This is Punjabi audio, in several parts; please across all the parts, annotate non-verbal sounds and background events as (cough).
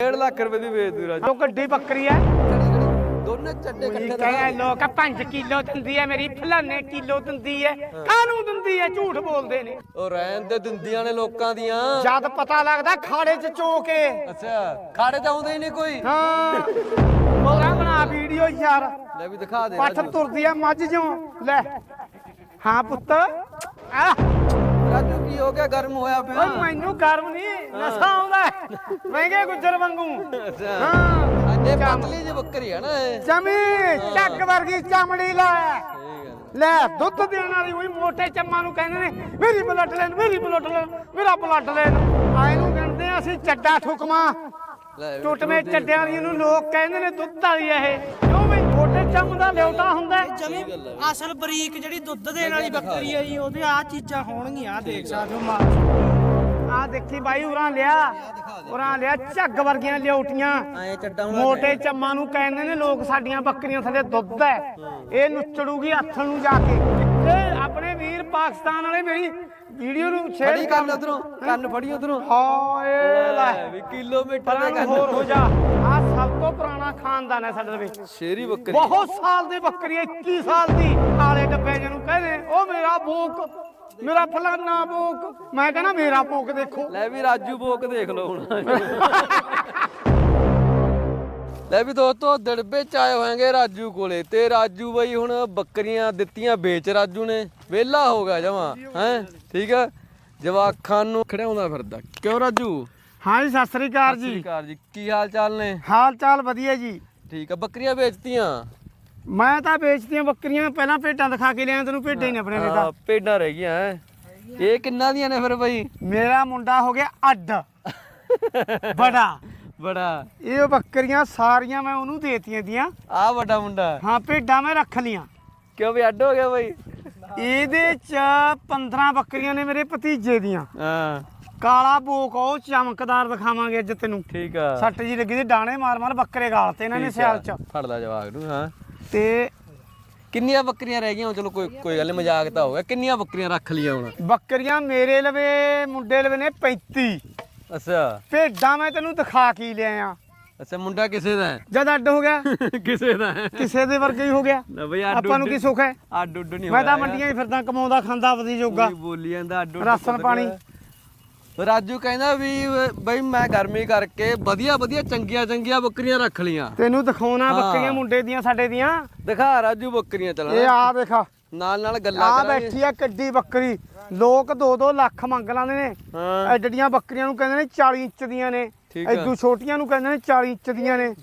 1.5 ਲੱਖ ਰੁਪਏ ਦੀ ਵੇਚ ਦੂ ਰਾਜੂ। ਜੋ ਗੱਡੀ ਬੱਕਰੀ ਐ ਦੋਨੇ ਚੱਡੇ ਇਕੱਠੇ ਕਹਿੰਦੇ ਲੋਕ 5 ਕਿਲੋ ਦਿੰਦੀ ਐ ਮੇਰੀ ਫਲਾਨੇ ਕਿਲੋ ਦਿੰਦੀ ਐ ਕਾਹਨੂੰ ਦਿੰਦੀ ਐ ਝੂਠ ਬੋਲਦੇ ਨੇ। ਉਹ ਰਹਿਣ ਦੇ ਦਿੰਦੀਆਂ ਨੇ ਲੋਕਾਂ ਦੀਆਂ। ਜਦ ਪਤਾ ਲੱਗਦਾ ਖਾੜੇ 'ਚ ਚੋਕੇ ਅੱਛਾ ਖਾੜੇ ਤਾਂ ਆਉਂਦੇ ਹੀ ਨਹੀਂ ਕੋਈ। ਹਾਂ। ਮੋਰਾ ਬਣਾ ਵੀਡੀਓ ਯਾਰ। ਲੈ ਵੀ ਦਿਖਾ ਦੇ ਪੱਠ ਤੁਰਦੀ ਐ ਮੱਝ ਜਿਉਂ। ਲੈ। ਹਾਂ ਪੁੱਤ। ਆ। ਹੋ ਗਿਆ ਗਰਮ ਹੋਇਆ ਪਿਆ। ਓਏ ਮੈਨੂੰ ਗਰਮ ਨਹੀਂ ਨਸ਼ਾ ਆਉਂਦਾ ਹੈ। ਮਹਿੰਗੇ ਗੁੱਜਰ ਵਾਂਗੂ। ਅੱਛਾ। ਹਾਂ। ਅੱਡੇ ਪਤਲੀ ਜਿਹੀ ਬੱਕਰੀ ਹੈ ਨਾ ਇਹ। ਜਮੀ ਚੱਕ ਵਰਗੀ ਚਮੜੀ ਲੈ। ਲੈ ਦੁੱਧ ਦੇਣ ਵਾਲੀ ਉਹੀ ਮੋਟੇ ਚੰਮਾਂ ਨੂੰ ਕਹਿੰਦੇ ਨੇ ਮੇਰੀ ਬਲੱਡ ਲੈਣ ਮੇਰੀ ਬਲੱਡ ਲੈਣ ਮੇਰਾ ਬਲੱਡ ਲੈਣ। ਆਏ ਨੂੰ ਕਹਿੰਦੇ ਆ ਅਸੀਂ ਚੱਡਾ ਠੁਕਮਾ ਲੈ ਵੀ ਟੁੱਟਵੇਂ ਚੱਡਿਆਂ ਵਾਲੀ ਨੂੰ ਲੋਕ ਕਹਿੰਦੇ ਨੇ ਦੁੱਧ ਵਾਲੀ ਇਹ। ਬਈ ਮੋਟੇ ਚੰਮ ਦਾ ਲਿਉਟਾ ਹੁੰਦਾ ਹੈ। ਜਮੀ ਅਸਲ ਬਰੀਕ ਜਿਹੜੀ ਦੁੱਧ ਦੇਣ ਵਾਲੀ ਬੱਕਰੀ ਹੈ ਜੀ ਉਹਦੇ ਆ ਚੀਜ਼ਾਂ ਹੋਣਗੀਆਂ ਆਹ ਦੇਖ ਸਕਦੇ ਹੋ ਮਾਲ। ਆਹ ਦੇਖੀ ਬਾਈ ਉਰਾਂ ਲਿਆ। ਉਰਾਂ ਲਿਆ ਝੱਗ ਵਰਗੀਆਂ ਲਿਉਟੀਆਂ ਐ ਚੱਡਾ ਮੋਟੇ ਚੰਮਾਂ ਨੂੰ ਕਹਿੰਦੇ ਨੇ ਲੋਕ ਸਾਡੀਆਂ ਬੱਕਰੀਆਂ ਥੱਲੇ ਦੁੱਧ ਹੈ। ਇਹ ਨੁੱਚੜੂਗੀ ਹੱਥ ਨੂੰ ਜਾ ਕੇ। ਆਪਣੇ ਵੀਰ ਪਾਕਿਸਤਾਨ ਵਾਲੇ ਮੇਰੀ ਵੀਡੀਓ ਨੂੰ ਫੜੀ ਸ਼ੇਅਰ ਕੰਨ ਉਧਰੋਂ ਕੰਨ ਫੜੀ ਉਧਰੋਂ। ਹਾਏ ਲੈ। ਵੀ ਕਿਲੋਮੀਟਰ ਪਰਾਂ ਦਾ ਨੂੰ ਹੋਰ ਹੋ ਕੰਨ ਜਾ। ਸਭ ਤੋਂ ਪੁਰਾਣਾ ਖਾਨਦਾਨ ਹੈ ਸਾਡੇ ਵਿੱਚ। ਸ਼ੇਰੀ ਬੱਕਰੀ। ਬਹੁਤ ਸਾਲ ਦੀ ਬੱਕਰੀ ਹੈ 21 ਸਾਲ ਦੀ। ਕਾਲੇ ਡੱਬੇ ਜਿਹਨੂੰ ਕਹਿੰਦੇ ਉਹ ਮੇਰਾ ਬੋਕ ਮੇਰਾ ਫਲਾਨਾ ਬੋਕ। ਮੈਂ ਕਹਿੰਦਾ ਮੇਰਾ ਬੋਕ ਦੇਖੋ। ਲੈ ਵੀ ਰਾਜੂ ਬੋਕ ਦੇਖ ਲਓ ਹੁਣ। ਲੈ ਵੀ ਦੋਸਤੋ ਦੜਬੇ ਚ ਆਏ ਹੋਏਗੇ ਰਾਜੂ ਕੋਲੇ। ਤੇ ਰਾਜੂ ਬਈ ਹੁਣ ਬੱਕਰੀਆਂ ਦਿੱਤੀਆਂ ਵੇਚ ਰਾਜੂ ਨੇ। ਵਿਹਲਾ ਹੋ ਗਿਆ ਜਮਾ ਹੈ? ਠੀਕ ਹੈ ਜਵਾਖਾਂ ਨੂੰ ਖੜਾਉਂਦਾ ਫਿਰਦਾ। ਕਿਉਂ ਰਾਜੂ? ਹਾਂ ਜੀ ਸਤਿ ਸ੍ਰੀ ਅਕਾਲ ਜੀ। ਸਰਕਾਰ ਜੀ। ਕੀ ਹਾਲ ਚਾਲ ਨੇ? ਹਾਲ ਚਾਲ ਵਧੀਆ ਜੀ। ਠੀਕ ਆ ਬੱਕਰੀਆਂ ਵੇਚਤੀਆਂ? ਮੈਂ ਤਾਂ ਵੇਚਦੀਆਂ ਬੱਕਰੀਆਂ ਪਹਿਲਾਂ ਭੇਡਾਂ ਦਿਖਾ ਕੇ ਲਿਆ ਤੈਨੂੰ ਭੇਡਾਂ ਹੀ ਨੇ ਆਪਣੇ ਨੇ ਤਾਂ। ਹਾਂ, ਭੇਡਾਂ ਰਹਿ ਗਈਆਂ ਹੈਂ। ਇਹ ਕਿੰਨਾ ਦੀਆਂ ਨੇ ਫਿਰ ਬਈ? ਮੇਰਾ ਮੁੰਡਾ ਹੋ ਗਿਆ ਅੱਡ। ਬੜਾ ਬੜਾ ਇਹ ਬੱਕਰੀਆਂ ਸਾਰੀਆਂ ਮੈਂ ਉਹਨੂੰ ਦੇਤੀਆਂ ਦੀਆਂ। ਆ ਵੱਡਾ ਮੁੰਡਾ। ਹਾਂ ਭੇਡਾਂ ਮੈਂ ਰੱਖ ਲੀਆਂ। ਕਿਉਂ ਵੀ ਅੱਡ ਹੋ ਗਿਆ ਬਈ? ਇਹਦੇ ਚ 15 ਬੱਕਰੀਆਂ ਨੇ ਮੇਰੇ ਭਤੀਜੇ ਦੀਆਂ। ਹਾਂ। ਕਾਲਾ ਬੋਕ ਉਹ ਚਮਕਦਾਰ ਦਿਖਾਵਾਂਗੇ ਅੱਜ ਤੈਨੂੰ। ਠੀਕ ਆ। ਸੱਟ ਜੀ ਲੱਗੀ ਤੇ ਡਾਣੇ ਮਾਰ ਮਾਰ ਬੱਕਰੇ ਗਾਲ ਤੇ ਇਹਨਾਂ ਨੇ ਆ। ਸਿਆਲ ਚ। ਫੜ ਲਾ ਜਵਾਕ ਨੂੰ ਹਾਂ। ਤੇ ਕਿੰਨੀਆਂ ਬੱਕਰੀਆਂ ਰਹਿ ਗਈਆਂ? ਚਲੋ ਕੋਈ ਕੋਈ ਗੱਲ ਮਜ਼ਾਕ ਤਾਂ ਹੋ ਗਿਆ। ਕਿੰਨੀਆਂ ਬੱਕਰੀਆਂ ਰੱਖ ਲਈਆਂ ਹੁਣ? ਬੱਕਰੀਆਂ ਮੇਰੇ ਲਵੇ ਮੁੰਡੇ ਲਵੇ ਨੇ 35 ਅੱਛਾ। ਭੇਡਾਂ ਮੈਂ ਤੈਨੂੰ ਦਿਖਾ ਕੀ ਲਿਆ ਅੱਛਾ ਮੁੰਡਾ ਕਿਸੇ ਦਾ ਹੈ? ਜਦ ਅੱਡ ਹੋ ਗਿਆ। (laughs) ਕਿਸੇ ਦਾ ਹੈ? ਕਿਸੇ ਦੇ ਵਰਗੇ ਹੀ ਹੋ ਗਿਆ। ਨਾ ਬਈ ਅੱਡ ਆਪਾਂ ਨੂੰ ਕੀ ਸੁੱਖ ਹੈ? ਅੱਡ ਉੱਡ ਨਹੀਂ ਮੈਂ ਤਾਂ ਮੰਡੀਆਂ 'ਚ ਫਿਰਦਾ ਕਮਾਉਂਦਾ ਖਾਂਦਾ ਆਪਦੀ ਜੋਗਾ। ਬੋਲੀ ਜਾਂਦਾ ਅੱਡ ਉੱਡ ਰਾਸ਼ਨ ਪਾਣੀ। ਰਾਜੂ ਕਹਿੰਦਾ ਵੀ ਬਈ ਮੈਂ ਗਰਮੀ ਕਰਕੇ ਵਧੀਆ ਵਧੀਆ ਚੰਗੀਆਂ ਚੰਗੀਆਂ ਬੱਕਰੀਆਂ ਰੱਖ ਲੀਆਂ ਤੈਨੂੰ ਦਿਖਾਉਣਾ। ਬੱਕਰੀਆਂ ਮੁੰਡੇ ਦੀਆਂ ਸਾਡੇ ਦੀਆਂ। ਦਿਖਾ ਰਾਜੂ ਬੱਕਰੀਆਂ ਇਹ ਚੱਲਣਾ ਆ ਦੇਖਾ। ਨਾਲ ਨਾਲ ਗੱਲਾਂ ਆ ਕਰਾਂਗੇ। ਬੈਠੀ ਆ ਕਿੱਡੀ ਬੱਕਰੀ। ਲੋਕ 2-2 ਲੱਖ ਮੰਗ ਲਾਂਦੇ ਨੇ। ਹਾਂ। ਐਡੜੀਆਂ ਬੱਕਰੀਆਂ ਨੂੰ ਕਹਿੰਦੇ ਨੇ 40 ਇੰਚ ਦੀਆਂ ਨੇ। ਐਦੂ ਛੋਟੀਆਂ ਨੂੰ ਕਹਿੰਦੇ ਨੇ 40 ਇੰਚ ਦੀਆਂ ਨੇ।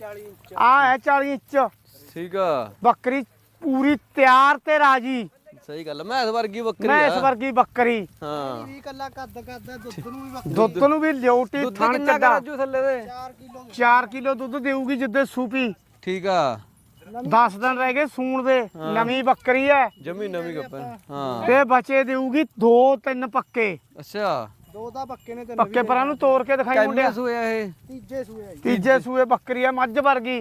ਆ ਹੈ 40 ਇੰਚ। ਠੀਕ ਆ। ਬੱਕਰੀ ਪੂਰੀ ਤਿਆਰ ਤੇ ਰਾਜੀ। ਸਹੀ ਗੱਲ ਮੈਂ ਇਸ ਵਰਗੀ ਬੱਕਰੀ ਮੈਂ ਇਸ ਆ ਵਰਗੀ ਬੱਕਰੀ। ਹਾਂ। ਵੀ ਕੱਲਾ ਕੱਦ ਕਰਦਾ ਦੁੱਧ ਨੂੰ ਵੀ ਬੱਕਰੀ ਦੁੱਧ ਨੂੰ ਵੀ ਲਿਉਟੀ ਦੁੱਧ ਥਣ ਕਿੰਨਾ ਕੁ ਚੱਡਾ। ਰਾਜੂ ਥੱਲੇ ਦੇ? 4 ਕਿਲੋ। 4 ਕਿਲੋ ਦੁੱਧ ਦੇਊਗੀ ਜਿੱਦੇ ਸੂਪੀ। ਠੀਕ ਆ। 10 ਦਿਨ ਰਹਿ ਗਏ ਸੂਣ ਦੇ ਨਵੀਂ ਬੱਕਰੀ ਐ। ਜਮੀ ਨਵੀਂ ਗੱਪਨ ਹਾਂ। ਤੇ ਬੱਚੇ ਦੇਊਗੀ 2-3 ਪੱਕੇ। ਅੱਛਾ। ਦੋ ਦਾ ਪੱਕੇ ਨੇ ਤੇ ਪੱਕੇ ਪਰਾਂ ਨੂੰ ਤੋੜ ਕੇ ਦਿਖਾਈ ਮੁੰਡਿਆ। ਆ ਇਹ। ਤੀਜੇ ਸੂਏ। ਤੀਜੇ ਸੂਏ ਬੱਕਰੀ ਐ ਮੱਝ ਵਰਗੀ।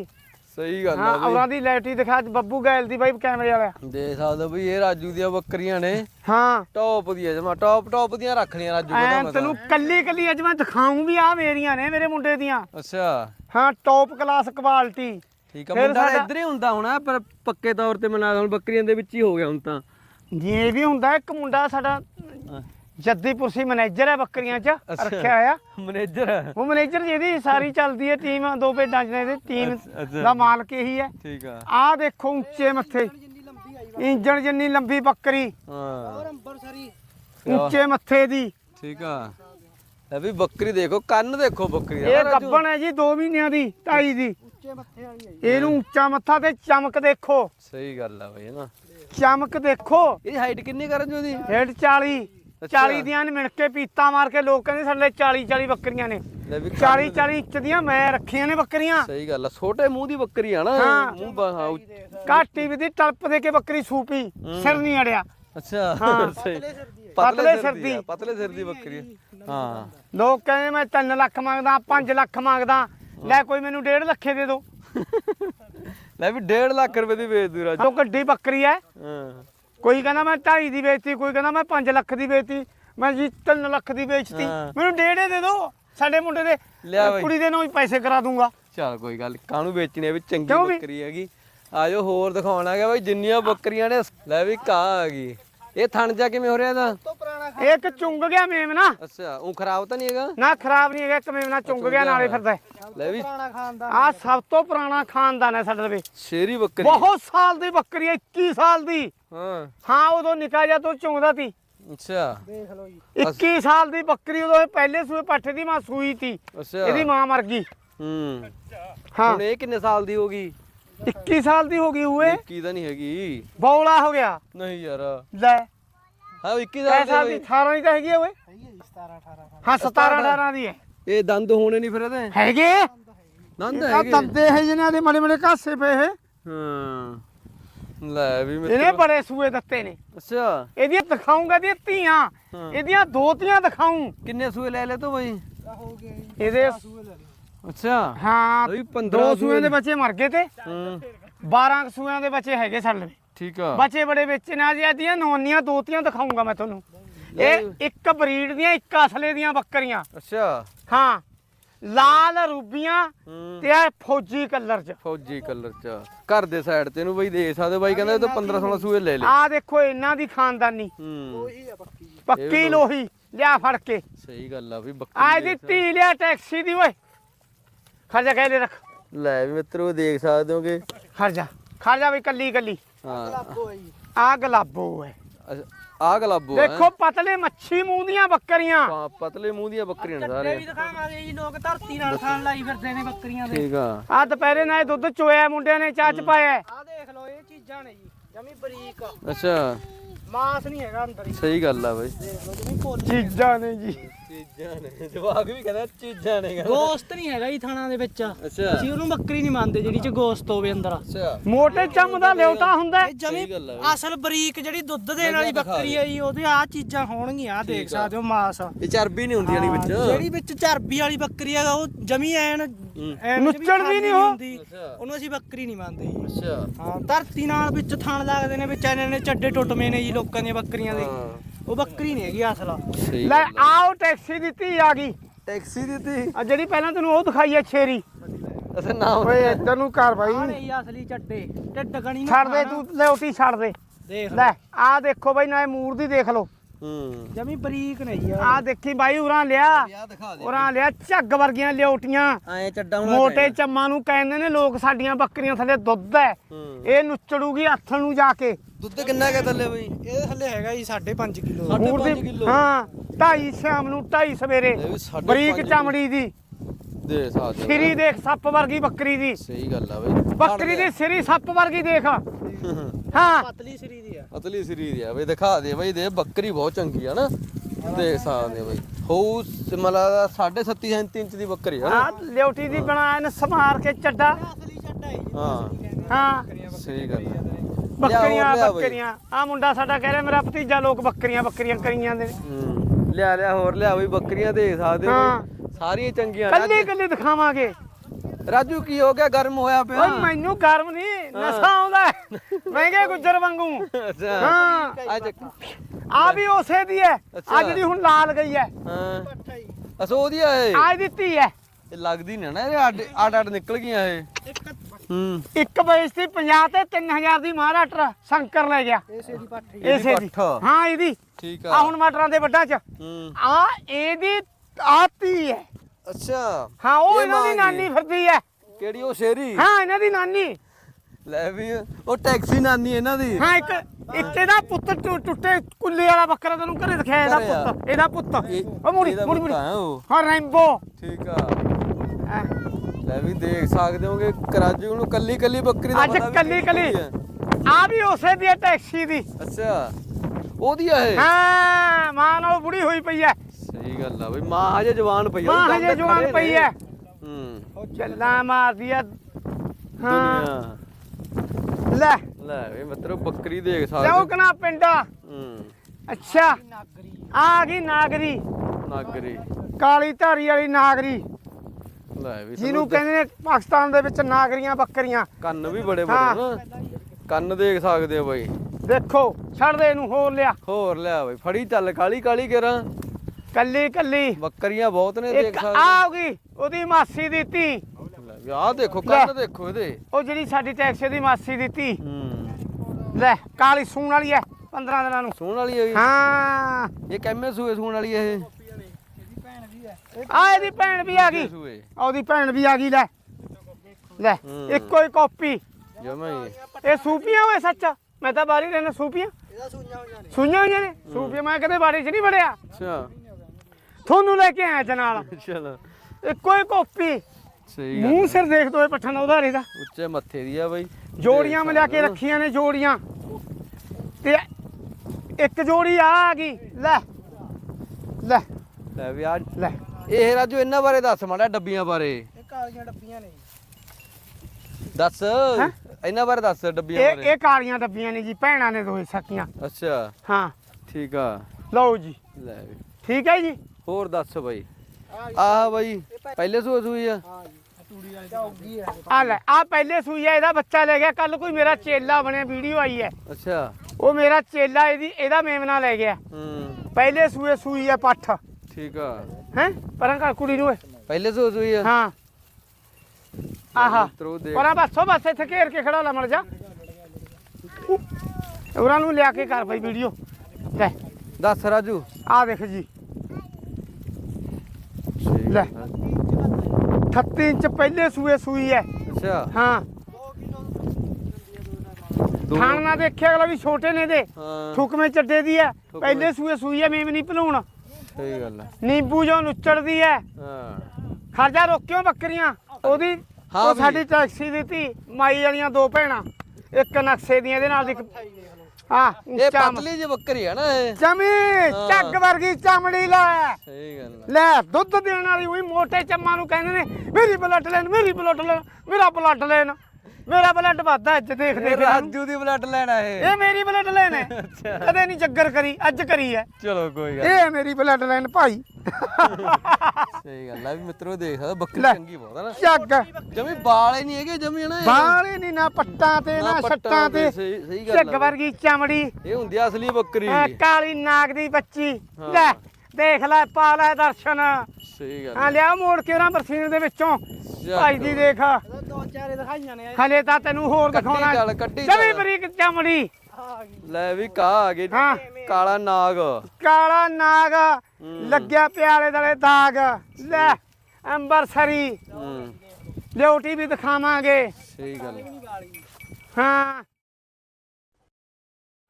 ਸਹੀ ਗੱਲ ਹਾਂ ਆ ਬਈ। ਔਰਾਂ ਦੀ ਲੈਟੀ ਦਿਖਾ ਬੱਬੂ ਗੈਲ ਦੀ ਬਾਈ ਕੈਮਰੇ ਵਾਲਾ ਦੇਖ ਸਕਦੇ ਬਈ ਇਹ ਰਾਜੂ ਦੀਆਂ ਬੱਕਰੀਆਂ ਨੇ। ਹਾਂ। ਟੌਪ ਦੀਆਂ ਜਮਾ ਟੌਪ ਟੌਪ ਦੀਆਂ ਰੱਖ ਲਈਆਂ ਰਾਜੂ ਐ ਮੈਂ ਤੈਨੂੰ ਕੱਲੀ ਕੱਲੀ ਅੱਜ ਮੈਂ ਦਿਖਾਉਂ ਵੀ ਆ ਮੇਰੀਆਂ ਨੇ ਮੇਰੇ ਮੁੰਡੇ ਦੀਆਂ। ਅੱਛਾ। ਹਾਂ ਟੌਪ ਕਲਾਸ ਕੁਆਲਿਟੀ ਠੀਕ ਆ ਫਿਰ ਮੁੰਡਾ ਸਾਡਾ- ਇੱਧਰ ਹੀ ਹੁੰਦਾ ਹੋਣਾ ਪਰ ਪੱਕੇ ਤੌਰ ਤੇ ਮਨਾ ਹੁਣ ਬੱਕਰੀਆਂ ਦੇ ਵਿੱਚ ਹੀ ਹੋ ਗਿਆ ਹੁਣ ਤਾਂ। ਜੇ ਵੀ ਹੁੰਦਾ ਇੱਕ ਮੁੰਡਾ ਸਾਡਾ ਜੱਦੀਪੁਰ ਸੀ ਮੈਨੇਜਰ ਹੈ ਬੱਕਰੀਆਂ 'ਚ ਰੱਖਿਆ ਹੋਇਆ। ਮੈਨੇਜਰ ਉਹ ਮੈਨੇਜਰ ਜਿਹਦੀ ਸਾਰੀ ਚੱਲਦੀ ਹੈ ਟੀਮ ਦੋ ਭੇਡਾਂ 'ਚ ਨੇ ਇਹਦੀ ਟੀਮ। ਦਾ ਮਾਲਕ ਇਹੀ ਹੈ। ਠੀਕ ਆ। ਆਹ ਦੇਖੋ ਉੱਚੇ ਮੱਥੇ। ਇੰਜਣ ਜਿੰਨੀ ਲੰਬੀ ਬੱਕਰੀ। ਹਾਂ। ਔਰ ਅੰਬਰਸਰੀ ਉੱਚੇ ਮੱਥੇ ਦੀ। ਠੀਕ ਆ। ਲੈ ਵੀ ਬੱਕਰੀ ਦੇਖੋ ਕੰਨ ਦੇਖੋ ਬੱਕਰੀ ਦਾ। ਇਹ। ਗੱਬਣ ਹੈ ਜੀ 2 ਮਹੀਨਿਆਂ ਦੀ ਢਾਈ ਦੀ। ਉੱਚੇ ਮੱਥੇ ਵਾਲੀ ਆਈ ਇਹਨੂੰ ਉੱਚਾ ਮੱਥਾ ਤੇ ਚਮਕ ਦੇਖੋ। ਸਹੀ ਗੱਲ ਆ ਬਈ ਨਾ? ਚਮਕ ਦੇਖੋ। ਇਹਦੀ ਹਾਈਟ ਕਿੰਨੀ ਕਰਨ ਜੋ ਦੀ ਹੇਠ 40 ਅੱਛਾ। 40 ਦੀਆਂ ਨੇ ਮਿਣ ਕੇ ਪੀਤਾ ਮਾਰ ਕੇ ਲੋਕ ਕਹਿੰਦੇ ਸਾਡੇ 40 40 ਬੱਕਰੀਆਂ ਨੇ। ਲੈ ਵੀ 40 40 ਇੰਚ ਦੀਆਂ ਮੈਂ ਰੱਖੀਆਂ ਨੇ ਬੱਕਰੀਆਂ। ਸਹੀ ਗੱਲ ਆ ਛੋਟੇ ਮੂੰਹ ਦੀ ਬੱਕਰੀ ਆ ਨਾ ਹਾਂ। ਮੂੰਹ ਬਾ- ਹਾਂ ਘਾਟੀ ਵੀ ਦੀ ਤਲਪ ਦੇ ਕੇ ਬੱਕਰੀ ਸੂਪੀ ਸਿਰ ਨਹੀਂ ਅੜਿਆ। ਅੱਛਾ ਹਾਂ। ਸਹੀ। ਪਤਲੇ ਪਤਲੇ ਸਿਰ ਦੀ। ਦੀ ਆ, ਪਤਲੇ ਸਿਰ ਦੀ ਬੱਕਰੀ ਆ। ਹਾਂ। ਲੋਕ ਕਹਿੰਦੇ ਮੈਂ 3 ਲੱਖ ਮੰਗਦਾ 5 ਲੱਖ ਮੰਗਦਾ ਲੈ ਕੋਈ ਮੈਨੂੰ 1.5 ਲੱਖੇ ਦੇ ਦਿਓ ਲੈ ਵੀ 1.5 ਲੱਖ ਰੁਪਏ ਦੀ ਵੇਚ ਦੂ ਰਾਜੂ। ਗੱਡੀ ਬੱਕਰੀ ਐ ਹਾਂ। ਕੋਈ ਕਹਿੰਦਾ ਮੈਂ 2.5 ਦੀ ਵੇਚਤੀ ਕੋਈ ਕਹਿੰਦਾ ਮੈਂ 5 ਲੱਖ ਦੀ ਵੇਚਤੀ ਮੈਂ ਜੀ 3 ਲੱਖ ਦੀ ਵੇਚਤੀ ਹਾਂ। ਮੈਨੂੰ ਡੇਢੇ ਦੇ ਦਿਓ ਸਾਡੇ ਮੁੰਡੇ ਦੇ ਲਿਆ ਬਾਈ। ਕੁੜੀ ਦੇ ਨਾਲ ਹੀ ਪੈਸੇ ਕਰਾ ਦੂੰਗਾ ਚਲ ਕੋਈ ਗੱਲ ਨੀ, ਕਾਹਨੂੰ ਵੇਚਣੀ ਆ ਵੀ ਚੰਗੀ ਕਿਉਂ ਵੀ? ਬੱਕਰੀ ਹੈਗੀ ਆਜੋ ਹੋਰ ਦਿਖਾਉਣਾ ਹੈਗਾ ਬਾਈ ਜਿੰਨੀਆਂ ਬੱਕਰੀਆਂ ਨੇ ਲੈ ਵੀ ਕਾ ਆ ਗਈ ਇਹ ਥਣ ਜਾ ਕਿਵੇਂ ਹੋ ਰਿਹਾ ਇਹਦਾ? ਤੋਂ ਪੁਰਾਣਾ ਇਹ ਇੱਕ ਚੁੰਗ ਗਿਆ ਮੇਮਨਾ ਅੱਛਾ ਉਹ ਖਰਾਬ ਤਾਂ ਨਹੀਂ ਹੈਗਾ? ਨਾ ਖਰਾਬ ਨਹੀਂ ਹੈਗਾ ਇੱਕ ਮੇਮਨਾ ਚੁੰਗ ਗਿਆ ਨਾਲੇ ਫਿਰਦਾ। ਲੈ ਵੀ। ਪੁਰਾਣਾ ਖਾਨਦਾਨ ਆਹ ਸਭ ਤੋਂ ਪੁਰਾਣਾ ਖਾਨਦਾਨ ਹੈ ਸਾਡੇ ਦੇ ਸ਼ੇਰੀ ਬੱਕਰੀ। ਬਹੁਤ ਸਾਲ ਦੀ ਬੱਕਰੀ ਹੈ 21 ਸਾਲ ਦੀ। ਹਾਂ। ਹਾਂ ਉਦੋਂ ਨਿਕਾ ਜਾ ਤੋਂ ਚੁੰਗਦਾ ਸੀ ਅੱਛਾ। ਦੇਖ ਲਓ ਜੀ। 21 ਸਾਲ ਦੀ ਬੱਕਰੀ ਉਦੋਂ ਇਹ ਪਹਿਲੇ ਸੂਏ ਪੱਠੇ ਦੀ ਮਾਂ ਸੂਈ ਸੀ ਅੱਛਾ। ਇਹਦੀ ਮਾਂ ਮਰ ਗਈ। ਹੂੰ। ਹਾਂ। ਹੁਣ ਇਹ ਕਿੰਨੇ ਸਾਲ ਦੀ ਹੋ ਗਈ? 21 ਸਾਲ ਦੀ ਹੋ ਗਈ ਹੋਏ ਕੀ ਤਾਂ ਨਹੀਂ ਹੈਗੀ। ਬੌਲਾ ਹੋ ਗਿਆ। ਨਹੀਂ ਯਾਰ। ਲੈ। ਹਾਂ 21 ਕੈ ਸਾਲ ਸਾਲ ਦੀ ਦੀ 18 ਦੀ ਤਾਂ ਹੈਗੀ ਆ ਓਏ। ਹੈਗੀ ਹੈ ਜੀ 17 18 ਹਾਂ 17 18 ਦੀ ਹੈ। ਇਹ ਦੰਦ ਹੋਣੇ ਨਹੀਂ ਫਿਰ ਇਹਦੇ? ਹੈਗੇ? ਦੰਦ ਆ ਹੈਗੇ। ਦੰਦੇ ਹੈ ਜਿਹਨਾਂ ਦੇ ਮੜੇ ਮੜੇ ਕਾਸੇ ਪਏ ਇਹ। ਹਾਂ। ਲੈ ਵੀ ਇਹਨੇ ਮਿੱਤਰ ਬੜੇ ਸੂਏ ਦਿੱਤੇ ਨੇ। ਅੱਛਾ। ਇਹਦੀਆਂ ਦਿਖਾਉਂਗਾ ਇਹਦੀਆਂ ਧੀਆਂ। ਹਾਂ। ਇਹਦੀਆਂ ਦੋ ਧੀਆਂ ਦਿਖਾਉਂ ਕਿੰਨੇ ਸੂਏ ਲੈ ਲੈ ਤੋ ਬਾਈ? ਹੋ ਇਹਦੇ ਅੱਛਾ। ਹਾਂ ਬਈ 15 ਦੋ ਸੂਆਂ ਦੇ ਬੱਚੇ ਮਰ ਗਏ ਤੇ। ਹੂੰ। 12 ਕੁ ਸੂਆਂ ਦੇ ਬੱਚੇ ਹੈਗੇ ਸਾਡੇ ਲਵੇ ਠੀਕ ਆ। ਬੱਚੇ ਬੜੇ ਵਿੱਚ ਨੇ ਅੱਜ ਇਹਦੀਆਂ ਨੌਨੀਆਂ ਦੋਤੀਆਂ ਦਿਖਾਉਂਗਾ ਮੈਂ ਤੁਹਾਨੂੰ। ਇਹ ਇੱਕ ਬਰੀਡ ਦੀਆਂ ਇੱਕ ਅਸਲੇ ਦੀਆਂ ਬੱਕਰੀਆਂ। ਅੱਛਾ। ਹਾਂ ਲਾਲ ਰੂਬੀਆਂ ਤੇ ਇਹ ਫੌਜੀ ਕਲਰ ਚ। ਫੌਜੀ ਕਲਰ ਚ। ਘਰ ਦੇ ਸਾਈਡ ਤੇ ਇਹਨੂੰ ਬਾਈ ਦੇ ਸਕਦੇ ਬਾਈ ਕਹਿੰਦਾ ਇਹ ਤਾਂ 15 16 ਸੂਏ ਲੈ ਲੈ ਆਹ ਦੇਖੋ ਇਹਨਾਂ ਦੀ ਖਾਨਦਾਨੀ। ਹੂੰ। ਉਹੀ ਆ ਪੱਕੀ। ਜੀ ਪੱਕੀ ਲੋਹੀ ਲਿਆ ਫੜ ਕੇ। ਸਹੀ ਗੱਲ ਆ ਵੀ ਆ ਬੱਕਰੀ ਇਹਦੀ ਦੇਖ ਧੀ ਲਿਆ ਟੈਕਸੀ ਦੀ ਓਏ। ਖਰਜਾ ਕਹਿ ਲੈ ਰੱਖ। ਲੈ ਵੀ ਮਿੱਤਰੋ ਦੇਖ ਸਕਦੇ ਹੋਗੇ। ਖਰਜਾ ਖਰਜਾ ਵੀ ਕੱਲੀ ਕੱਲੀ। ਹਾਂ। ਆ ਗਲਾਬੋ ਹੈ। ਆ ਗਲਾਬੋ ਹੈ। ਦੇਖੋ ਪਤਲੇ ਮੱਛੀ ਮੂੰਹ ਦੀਆਂ ਬੱਕਰੀਆਂ। ਪਾ- ਪਤਲੇ ਮੂੰਹ ਦੀਆਂ ਬੱਕਰੀਆਂ ਨੇ ਸਾਰੇ ਵੀ ਦਿਖਾਵਾਂਗੇ ਜੀ ਲੋਕ ਧਰਤੀ ਨਾਲ ਖਾਣ ਲਾਈ ਫਿਰਦੇ ਨੇ ਬੱਕਰੀਆਂ ਦੇ। ਠੀਕ ਆ। ਆ ਦੁਪਹਿਰੇ ਨਾਲ ਇਹ ਦੁੱਧ ਚੋਇਆ ਮੁੰਡਿਆਂ ਨੇ ਚਾਹ ਚ ਪਾਇਆ। ਆਹ ਦੇਖ ਲਓ ਇਹ ਚੀਜ਼ਾਂ ਨੇ ਜੀ ਜਮੀ ਬਰੀਕ ਅੱਛਾ। ਮਾਸ ਨਹੀਂ ਹੈਗਾ ਅੰਦਰ ਹੀ। ਸਹੀ ਗੱਲ ਆ ਬਾਈ। ਦੇਖ ਲਓ ਚੀਜ਼ਾਂ ਨੇ ਜੀ। ਚੀਜ਼ਾਂ ਨੇ। ਜਵਾਕ ਵੀ ਕਹਿੰਦਾ ਚੀਜ਼ਾਂ ਨੇ ਗੋਸਤ ਨਹੀਂ ਹੈਗਾ ਜੀ ਥਾਣਾ ਦੇ ਵਿੱਚ। ਅੱਛਾ। ਅਸੀਂ ਉਹਨੂੰ ਬੱਕਰੀ ਨਹੀਂ ਮੰਨਦੇ ਜਿਹੜੀ ਚ ਗੋਸਤ ਹੋਵੇ ਅੰਦਰ। ਅੱਛਾ। ਮੋਟੇ ਚੰਮ ਦਾ ਲਿਉਟਾ ਹੁੰਦਾ ਹੈ। ਇਹ ਜਮੀ ਸਹੀ ਗੱਲ ਆ ਬਈ। ਅਸਲ ਬਰੀਕ ਜਿਹੜੀ ਦੁੱਧ ਦੇਣ ਵਾਲੀ ਦਿਖਾ ਬੱਕਰੀ ਹੈ ਜੀ ਉਹਦੇ ਆ ਚੀਜ਼ਾਂ ਹੋਣਗੀਆਂ ਆਹ ਦੇਖ ਠੀਕ ਆ। ਸਕਦੇ ਹੋ ਮਾਸ। ਇਹ ਚਰਬੀ ਨਹੀਂ ਹੁੰਦੀ ਜਾਨੀ ਵਿੱਚ। ਜਿਹੜੀ ਵਿੱਚ ਚਰਬੀ ਵਾਲੀ ਬੱਕਰੀ ਹੈਗਾ ਉਹ ਜਮੀ ਐਨ ਨੁੱਚੜ ਵੀ ਨਹੀਂ ਉਹ। ਉਹਨੂੰ ਅਸੀਂ ਬੱਕਰੀ ਨਹੀਂ ਮੰਨਦੇ ਜੀ। ਅੱਛਾ। ਹਾਂ ਧਰਤੀ ਨਾਲ ਵਿੱਚ ਥਣ ਲੱਗਦੇ ਨੇ ਵਿੱਚ ਇਹਨਾਂ ਨੇ ਚੱਡੇ ਟੁੱਟਵੇਂ ਨੇ ਜੀ ਲੋਕਾਂ ਦੀਆਂ ਬੱਕਰੀਆਂ ਦੇ। ਉਹ ਬੱਕਰੀ ਨਹੀਂ ਹੈਗੀ ਅਸਲ। ਲੈ ਆਓ ਟੈਕਸੀ ਦਿੱਤੀ ਆ ਗਈ। ਟੈਕਸੀ ਦਿੱਤੀ ਆ ਜਿਹੜੀ ਪਹਿਲਾਂ ਤੈਨੂੰ ਉਹ ਦਿਖਾਈ ਹੈ ਛੇਰੀ। ਅਸਾਂ ਨਾਮ ਓਏ ਇੱਧਰ ਨੂੰ ਕਰ ਆ ਬਾਈ ਨਹੀਂ ਅਸਲੀ ਚੱਡੇ। ਢਿੱਡ ਗਣੀ ਨੂੰ ਛੱਡ ਦੇ। ਤੂੰ ਲਿਉਟੀ ਛੱਡ ਦੇ। ਦੇਖ ਲੈ ਆ ਦੇਖੋ ਬਾਈ ਨਾ ਇਹ ਮੂਰ ਦੀ ਦੇਖ ਲਓ। ਹੂੰ ਜਮੀ ਬਰੀਕ ਨਹੀਂ ਜੀ ਆ ਦੇਖੀ ਬਾਈ ਉਰਾਂ ਲਿਆ। ਉਰਾਂ ਲਿਆ ਝੱਗ ਵਰਗੀਆਂ ਲਿਉਟੀਆਂ ਐ ਚੱਡਾ ਮੋਟੇ ਚੰਮਾਂ ਨੂੰ ਕਹਿੰਦੇ ਨੇ ਲੋਕ ਸਾਡੀਆਂ ਬੱਕਰੀਆਂ ਥੱਲੇ ਦੁੱਧ ਹੈ। ਹੂੰ। ਇਹ ਨੁੱਚੜੂਗੀ ਹੱਥਣ ਨੂੰ ਜਾ ਕੇ। ਦੁੱਧ ਕਿੰਨਾ ਕੁ ਥੱਲੇ ਬਈ? ਇਹਦੇ ਥੱਲੇ ਹੈਗਾ ਜੀ 5.5 ਕਿਲੋ। ਸਾਢੇ ਮੂਰ ਪੰਜ ਦੀ ਕਿੱਲੋ। ਹਾਂ ਢਾਈ ਸ਼ਾਮ ਨੂੰ ਢਾਈ ਸਵੇਰੇ। ਇਹ ਵੀ ਸਾਢੇ ਬਰੀਕ ਚਮੜੀ ਦੀ। ਦੇ ਸਾਥ ਸਿਰੀ ਦੇਖ ਸੱਪ ਵਰਗੀ ਬੱਕਰੀ ਦੀ। ਸਹੀ ਗੱਲ ਆ ਬਈ। ਬੱਕਰੀ ਦੀ ਸਿਰੀ ਸੱਪ ਵਰਗੀ ਦੇਖ। (laughs) ਹਾਂ। ਪਤਲੀ ਸਰੀ ਦੀ ਅਤਲੀ ਸਰੀਰ ਦੀ ਆ ਬਈ ਦਿਖਾ ਦੇ ਬਈ ਦੇ ਬੱਕਰੀ ਬਹੁਤ ਚੰਗੀ ਆ ਨਾ। ਦੇਖ ਸਕਦੇ ਬਈ। ਹੋਊ ਮਲਾ 7.5 ਇੰਚ ਦੀ ਬੱਕਰੀ ਆ ਆ ਨਾ ਲਿਉਟੀ ਦੀ ਬਣਾਇਆ ਨੇ ਸਮਾਰ ਕੇ ਚੱਡਾ। ਅਸਲੀ ਚੱਡਾ ਹੈ। ਜੀ ਹਾਂ। ਹਾਂ ਸਹੀ ਗੱਲ ਆ। ਬੱਕਰੀਆਂ ਲਿਆ ਬਈ। ਬੱਕਰੀਆਂ। ਆ ਮੁੰਡਾ ਸਾਡਾ ਕਹਿ ਰਿਹਾ ਮੇਰਾ ਭਤੀਜਾ ਲੋਕ ਬੱਕਰੀਆਂ ਬੱਕਰੀਆਂ ਕਰੀ ਜਾਂਦੇ ਨੇ। ਹੂੰ। ਲਿਆ ਲਿਆ ਹੋਰ ਲਿਆ ਬਈ ਬੱਕਰੀਆਂ ਦੇਖ ਸਕਦੇ। ਬਈ। ਸਾਰੀਆਂ ਚੰਗੀਆਂ ਕੱਲੀ ਕੱਲੀ ਦਿਖਾਵਾਂਗੇ। ਰਾਜੂ ਕੀ ਹੋ ਗਿਆ? ਗਰਮ ਹੋਇਆ ਪਿਆ। ਓਏ ਮੈਨੂੰ ਗਰਮ ਨਹੀਂ ਨਸ਼ਾ ਆਉਂਦਾ। (laughs) ਮਹਿੰਗੇ ਗੁੱਜਰ ਵਾਂਗੂ। ਅੱਛਾ। ਹਾਂ। ਆ ਚੱਕ। ਆ ਵੀ ਉਸੇ ਦੀ ਹੈ ਅੱਛਾ। ਆ ਜਿਹੜੀ ਹੁਣ ਲਾਲ ਗਈ ਹੈ ਹਾਂ। ਪੱਠਾ ਅਸੋ ਉਹਦੀ ਆ ਇਹ। ਆ ਦਿੱਤੀ ਹੈ ਇਹ ਲੱਗਦੀ ਨਹੀਂ ਨਾ ਇਹ ਅੱਡ ਅੱਡ ਅੱਡ ਨਿਕਲ ਗਈਆਂ ਇਹ। ਇੱਕ ਹੂੰ। ਇੱਕ ਵੇਚਤੀ 50 ਤੇ 3000 ਦੀ ਮਹਾਰਾਸ਼ਟਰ ਸ਼ੰਕਰ ਲੈ ਗਿਆ। ਇਸੇ ਦੀ ਪੱਠ ਇਹਦੀ ਇਸੇ ਦੀ ਪੱਠ। ਹਾਂ ਇਹਦੀ। ਠੀਕ ਆ ਆ। ਹੁਣ ਮਟਰਾਂ ਦੇ ਵੱਡਾਂ ਚ। ਹੂੰ। ਆ ਇਹਦੀ ਆਤੀ ਹੈ ਅੱਛਾ। ਹਾਂ ਉਹ ਇਹ ਇਹਨਾਂ ਦੀ ਮਾਂ। ਨਾਨੀ ਫਿਰਦੀ ਹੈ ਕਿਹੜੀ ਉਹ ਸ਼ੇਰੀ? ਹਾਂ ਇਹਨਾਂ ਦੀ ਨਾਨੀ। ਲੈ ਵੀ ਉਹ ਟੈਕਸੀ ਨਾਨੀ ਇਹਨਾਂ ਦੀ। ਹਾਂ ਇੱਕ ਇੱਕ ਇਹਦਾ ਪੁੱਤ ਟੁ- ਟੁੱਟੇ ਕੁੱਲੇ ਵਾਲਾ ਬੱਕਰਾ ਤੈਨੂੰ ਘਰੇ ਦਿਖਾਇਆ ਇਹਦਾ ਘਰੇ ਆ। ਪੁੱਤ ਇਹਦਾ ਪੁੱਤ। ਉਹ ਮੁੜੀ ਇਹਦਾ ਮੁੜੀ ਮੁੜੀ ਪੁੱਤ ਆ ਉਹ। ਹਾਂ ਰੈਂਬੋ। ਠੀਕ ਆ। ਹਾਂ। ਲੈ ਵੀ ਦੇਖ ਸਕਦੇ ਹੋਗੇ ਕਰਾਜੂ ਨੂੰ ਕੱਲੀ ਕੱਲੀ ਬੱਕਰੀ ਦਾ ਅੱਜ ਪਤਾ ਵੀ ਕੱਲੀ ਕੱਲੀ। ਆ। ਵੀ ਉਸੇ ਦੀ ਹੈ ਟੈਕਸੀ ਦੀ। ਅੱਛਾ ਉਹਦੀ ਆ ਇਹ? ਹਾਂ ਮਾਂ ਨਾਲ ਬੁੜੀ ਹੋਈ ਪਈ ਹੈ ਸਹੀ ਗੱਲ ਆ ਬਈ ਮਾਂ ਹਜੇ ਜਵਾਨ ਪਈ ਆ ਮਾਂ ਉਹਦੇ ਹਜੇ ਜਵਾਨ ਪਈ ਨੇ। ਹੈ। ਹੂੰ ਚੱਲਾਂ ਮਾਰਦੀ ਹੈ ਹਾਂ। ਦੁਨੀਆ। ਲੈ। ਲੈ ਵੀ ਮਤਲਬ ਬੱਕਰੀ ਦੇਖ ਸਕਦੇ। ਚੌਕਣਾ ਪਿੰਡਾ। ਹੂੰ। ਅੱਛਾ। ਆ ਗਈ ਨਾਗਰੀ। ਨਾਗਰੀ। ਕਾਲੀ ਧਾਰੀ ਵਾਲੀ ਨਾਗਰੀ। ਲੈ ਵੀ ਜਿਹਨੂੰ ਕਹਿੰਦੇ ਨੇ ਪਾਕਿਸਤਾਨ ਦੇ ਵਿੱਚ ਨਾਗਰੀਆਂ ਬੱਕਰੀਆਂ। ਕੰਨ ਵੀ ਬੜੇ। ਬੜੇ ਨਾ। ਕੰਨ ਦੇਖ ਸਕਦੇ ਹੋ ਬਾਈ। ਦੇਖੋ ਛੱਡ ਦੇ ਇਹਨੂੰ ਹੋਰ ਲਿਆ। ਹੋਰ ਲਿਆ ਬਾਈ। ਫੜੀ ਚੱਲ ਕਾਲੀ ਕਾਲੀ ਕਰਾਂ। ਕੱਲੀ ਕੱਲੀ। ਬੱਕਰੀਆਂ ਬਹੁਤ ਨੇ ਦੇਖ ਸਕਦੇ ਆ। ਗਈ ਉਹਦੀ ਮਾਸੀ ਦੀ ਧੀ। ਆਹ ਦੇਖੋ ਕੰਨ ਦੇਖੋ ਇਹਦੇ। ਉਹ ਜਿਹੜੀ ਸਾਡੀ ਟੈਕਸੀ ਦੀ ਮਾਸੀ ਦੀ ਧੀ ਹੂੰ। ਲੈ ਕਾਲੀ ਸੂਣ ਵਾਲੀ ਐ 15 ਦਿਨਾਂ ਨੂੰ। ਸੂਣ ਵਾਲੀ ਹੈ ਹਾਂ। ਇਹ ਕਿੰਨੇ ਸੂਏ ਸੂਣ ਵਾਲੀ ਹੈ ਇਹ? ਆ ਇਹਦੀ ਭੈਣ ਵੀ ਆ ਗਈ। ਸੂਏ? ਉਹਦੀ ਭੈਣ ਵੀ ਆ ਗਈ ਲੈ। ਲੈ ਹੂੰ। ਇੱਕੋ ਹੀ ਕਾਪੀ। ਜਮਾ ਹੀ। ਇਹ ਸੂਪੀਆਂ ਓਏ ਸੱਚ। ਮੈਂ ਤਾਂ ਬਾਰੀ ਰਹਿਣਾ ਸੂਪੀਆਂ। ਇਹਦਾ ਸੂਈਆਂ ਹੋਈਆਂ ਨੇ। ਸੁਈਆਂ ਹੋਈਆਂ ਨੇ? ਸੂਪੀਆਂ ਮੈਂ ਕਦੇ ਬਾੜੀ 'ਚ ਨਹੀਂ ਵੜਿਆ। ਅੱਛਾ। ਤੁਹਾਨੂੰ ਲੈ ਕੇ ਆਇਆ ਜਨਾਲ। ਚਲੋ। ਇੱਕੋ ਹੀ ਕਾਪੀ। ਸਹੀ ਗੱਲ ਮੂੰਹ ਸਿਰ ਦੇਖ ਦੋ ਇਹ ਪੱਠਾ ਦਾ ਉਧਾਰੇ ਦਾ। ਉੱਚੇ ਮੱਥੇ ਦੀ ਆ ਬਾਈ। ਜੋੜੀਆਂ ਮਿਲਾ ਕੇ ਰੱਖੀਆਂ ਨੇ ਜੋੜੀਆਂ। ਤੇ ਇੱਕ ਜੋੜੀ ਆ ਆ ਗਈ। ਲੈ। ਲੈ। ਲੈ ਵੀ ਆ। ਲੈ। ਇਹ ਰਾਜੂ ਇਹਨਾਂ ਬਾਰੇ ਦੱਸ ਮਾੜਾ ਡੱਬੀਆਂ ਬਾਰੇ। ਇਹ ਕਾਲੀਆਂ ਡੱਬੀਆਂ ਨੇ ਦੱਸ। ਇਹਨਾਂ ਬਾਰੇ ਦੱਸ ਡੱਬੀਆਂ ਇਹ ਬਾਰੇ। ਇਹ ਕਾਲੀਆਂ ਡੱਬੀਆਂ ਨੇ ਜੀ ਭੈਣਾਂ ਨੇ ਦੋਏ ਸਕੀਆਂ ਅੱਛਾ। ਹਾਂ। ਠੀਕ ਆ। ਲਓ ਜੀ। ਲੈ ਵੀ। ਠੀਕ ਹੈ ਜੀ? ਹੋਰ ਦੱਸ ਬਾਈ। ਆਹ ਬਾਈ ਪਹਿਲੇ ਸੂਏ ਸੂਈ ਆ। ਆ ਲੈ ਆ ਪਹਿਲੇ ਸੂਈ ਹੈ ਇਹਦਾ ਬੱਚਾ ਲੈ ਗਿਆ। ਕੱਲ ਕੋਈ ਮੇਰਾ ਚੇਲਾ ਬਣਿਆ ਵੀਡੀਓ ਆਈ ਹੈ। ਅੱਛਾ। ਉਹ ਮੇਰਾ ਚੇਲਾ ਇਹਦੀ ਇਹਦਾ ਮੇਮਨਾ ਲੈ ਗਿਆ। ਹੂੰ। ਪਹਿਲੇ ਸੂਏ ਸੂਈ ਹੈ ਪੱਠ। ਠੀਕ ਆ। ਹੈ? ਪਰਾਂ ਕਰ ਕੁੜੀ ਨੂੰ। ਪਹਿਲੇ ਸੂਏ ਸੂਈ ਆ। ਹਾਂ। ਆਹਾ। ਦੇਖ। ਪਰਾਂ ਬਸੋ ਬਸ ਇੱਥੇ ਘੇਰ ਕੇ ਖੜਾ ਲਾ ਮਰ ਜਾ। ਉਹਨਾਂ ਨੂੰ ਲਿਆ ਕੇ ਕਰ ਬਈ ਵੀਡੀਓ। ਲੈ। ਦੱਸ ਰਾਜੂ। ਆ ਦੇਖ ਜੀ। ਲੈ। ਆ। 38 ਇੰਚ ਪਹਿਲੇ ਸੂਏ ਸੂਈ ਹੈ ਅੱਛਾ। ਹਾਂ। 2 ਕਿਲੋ ਦੋ। ਖਾਣ ਨਾ ਦੇਖਿਆ ਅਗਲਾ ਵੀ ਛੋਟੇ ਨੇ ਦੇ ਹਾਂ। ਠੁਕਵੇਂ ਚੱਡੇ ਦੀ ਠੁਕਵੇਂ। ਪਹਿਲੇ ਸੂਏ ਸੂਈ ਹੈ ਮੇਮ ਨਹੀਂ ਭਲੂਣ ਸਹੀ ਗੱਲ ਆ ਨਿੰਬੂ ਜੋ ਨੁੱਚੜਦੀ ਹੈ ਹਾਂ। ਖਰਜਾ ਰੋਕਿਓ ਬੱਕਰੀਆਂ। ਉਹਦੀ ਹਾਂ ਉਹ ਵੀ। ਸਾਡੀ ਟੈਕਸੀ ਦਿੱਤੀ। ਮਾਈ ਵਾਲੀਆਂ ਦੋ ਭੈਣਾਂ। ਇੱਕ ਨਕਸ਼ੇ ਦੀਆਂ ਇਹਦੇ ਨਾਲ ਦੀ ਇੱਕ- ਹਾਂ ਇਹ ਉੱਚਾ ਪਤਲੀ ਜਿਹੀ ਬੱਕਰੀ ਆ ਨਾ ਇਹ। ਜਮੀ ਹਾਂ। ਚੱਗ ਵਰਗੀ ਚਮੜੀ ਲੈ। ਸਹੀ ਗੱਲ ਆ। ਲੈ ਦੁੱਧ ਦੇਣ ਵਾਲੀ ਉਹੀ ਮੋਟੇ ਚੰਮਾਂ ਨੂੰ ਕਹਿੰਦੇ ਨੇ ਮੇਰੀ ਬਲੱਡ ਲੈਣ ਮੇਰੀ ਬਲੱਡ ਲੈਣ ਮੇਰਾ ਬਲੱਡ ਲੈਣ। ਮੇਰਾ ਬਲੱਡ ਵੱਧਦਾ ਅੱਜ ਦੇਖ ਦੇਖ ਰਾਜੂ ਦੀ ਬਲੱਡ ਲੈਣਾ ਇਹ। ਇਹ ਮੇਰੀ ਬਲੱਡ ਲੈਣ ਹੈ। ਕਦੇ ਨਹੀਂ ਜੱਗਰ ਕਰੀ ਅੱਜ ਕਰੀ ਹੈ। ਚਲੋ ਕੋਈ ਗੱਲ ਇਹ ਮੇਰੀ ਬਲੱਡ ਲੈਣ ਭਾਈ। ਸਹੀ ਗੱਲ ਆ ਵੀ ਮਿੱਤਰੋ ਦੇਖ ਬੱਕਰੀ ਲੈ। ਚੰਗੀ ਬਹੁਤ ਆ ਨਾ। ਜਮੀ ਬਾਲ ਹੀ ਨਹੀਂ ਹੈਗੇ ਜਮੀ ਨਾ ਇਹ। ਬਾਲੇ ਨਹੀਂ ਨਾ ਪੱਟਾਂ ਤੇ ਨਾ ਨਾ ਪੱਟਾਂ ਛੱਟਾਂ ਤੇ ਤੇ, ਸਹੀ- ਸਹੀ ਗੱਲ ਝੱਗ। ਵਰਗੀ ਚਮੜੀ। ਇਹ ਹੁੰਦੀ ਆ ਅਸਲੀ ਬੱਕਰੀ। ਐ ਕਾਲੀ ਨਾਗ ਦੀ ਬੱਚੀ। ਹਾਂ। ਲੈ ਦੇਖ ਲੈ ਪਾ ਲੈ ਦਰਸ਼ਨ। ਸਹੀ ਗੱਲ ਆ ਆ। ਲਿਆ ਮੋੜ ਕੇ ਉਹਨਾਂ ਬਰਸੀਨ ਦੇ ਵਿੱਚੋਂ। ਭਾਈ ਦੀ ਦੇਖ ਦੋ ਚਾਰੇ ਦਿਖਾਈਆਂ ਨੇ ਹਲੇ ਤਾਂ ਤੈਨੂੰ ਹੋਰ ਦਿਖਾਉਣਾ। ਚੱਲ, ਕੱਟੀ ਜਮੀ ਚੱਲ। ਬਰੀਕ ਚਮੜੀ। ਆ ਗਈ ਲੈ ਵੀ ਕਾ ਆ ਗਏ ਹਾਂ। ਕਾਲਾ ਨਾਗ। ਕਾਲਾ ਨਾਗ। ਲੱਗਿਆ ਪਿਆਲੇ ਦਲੇ ਦਾਗ। ਲੈ ਅੰਬਰਸਰੀ। ਹੂੰ। ਲਿਓਟੀ ਵੀ ਦਿਖਾਵਾਂਗੇ। ਸਹੀ ਗੱਲ। ਹਾਂ।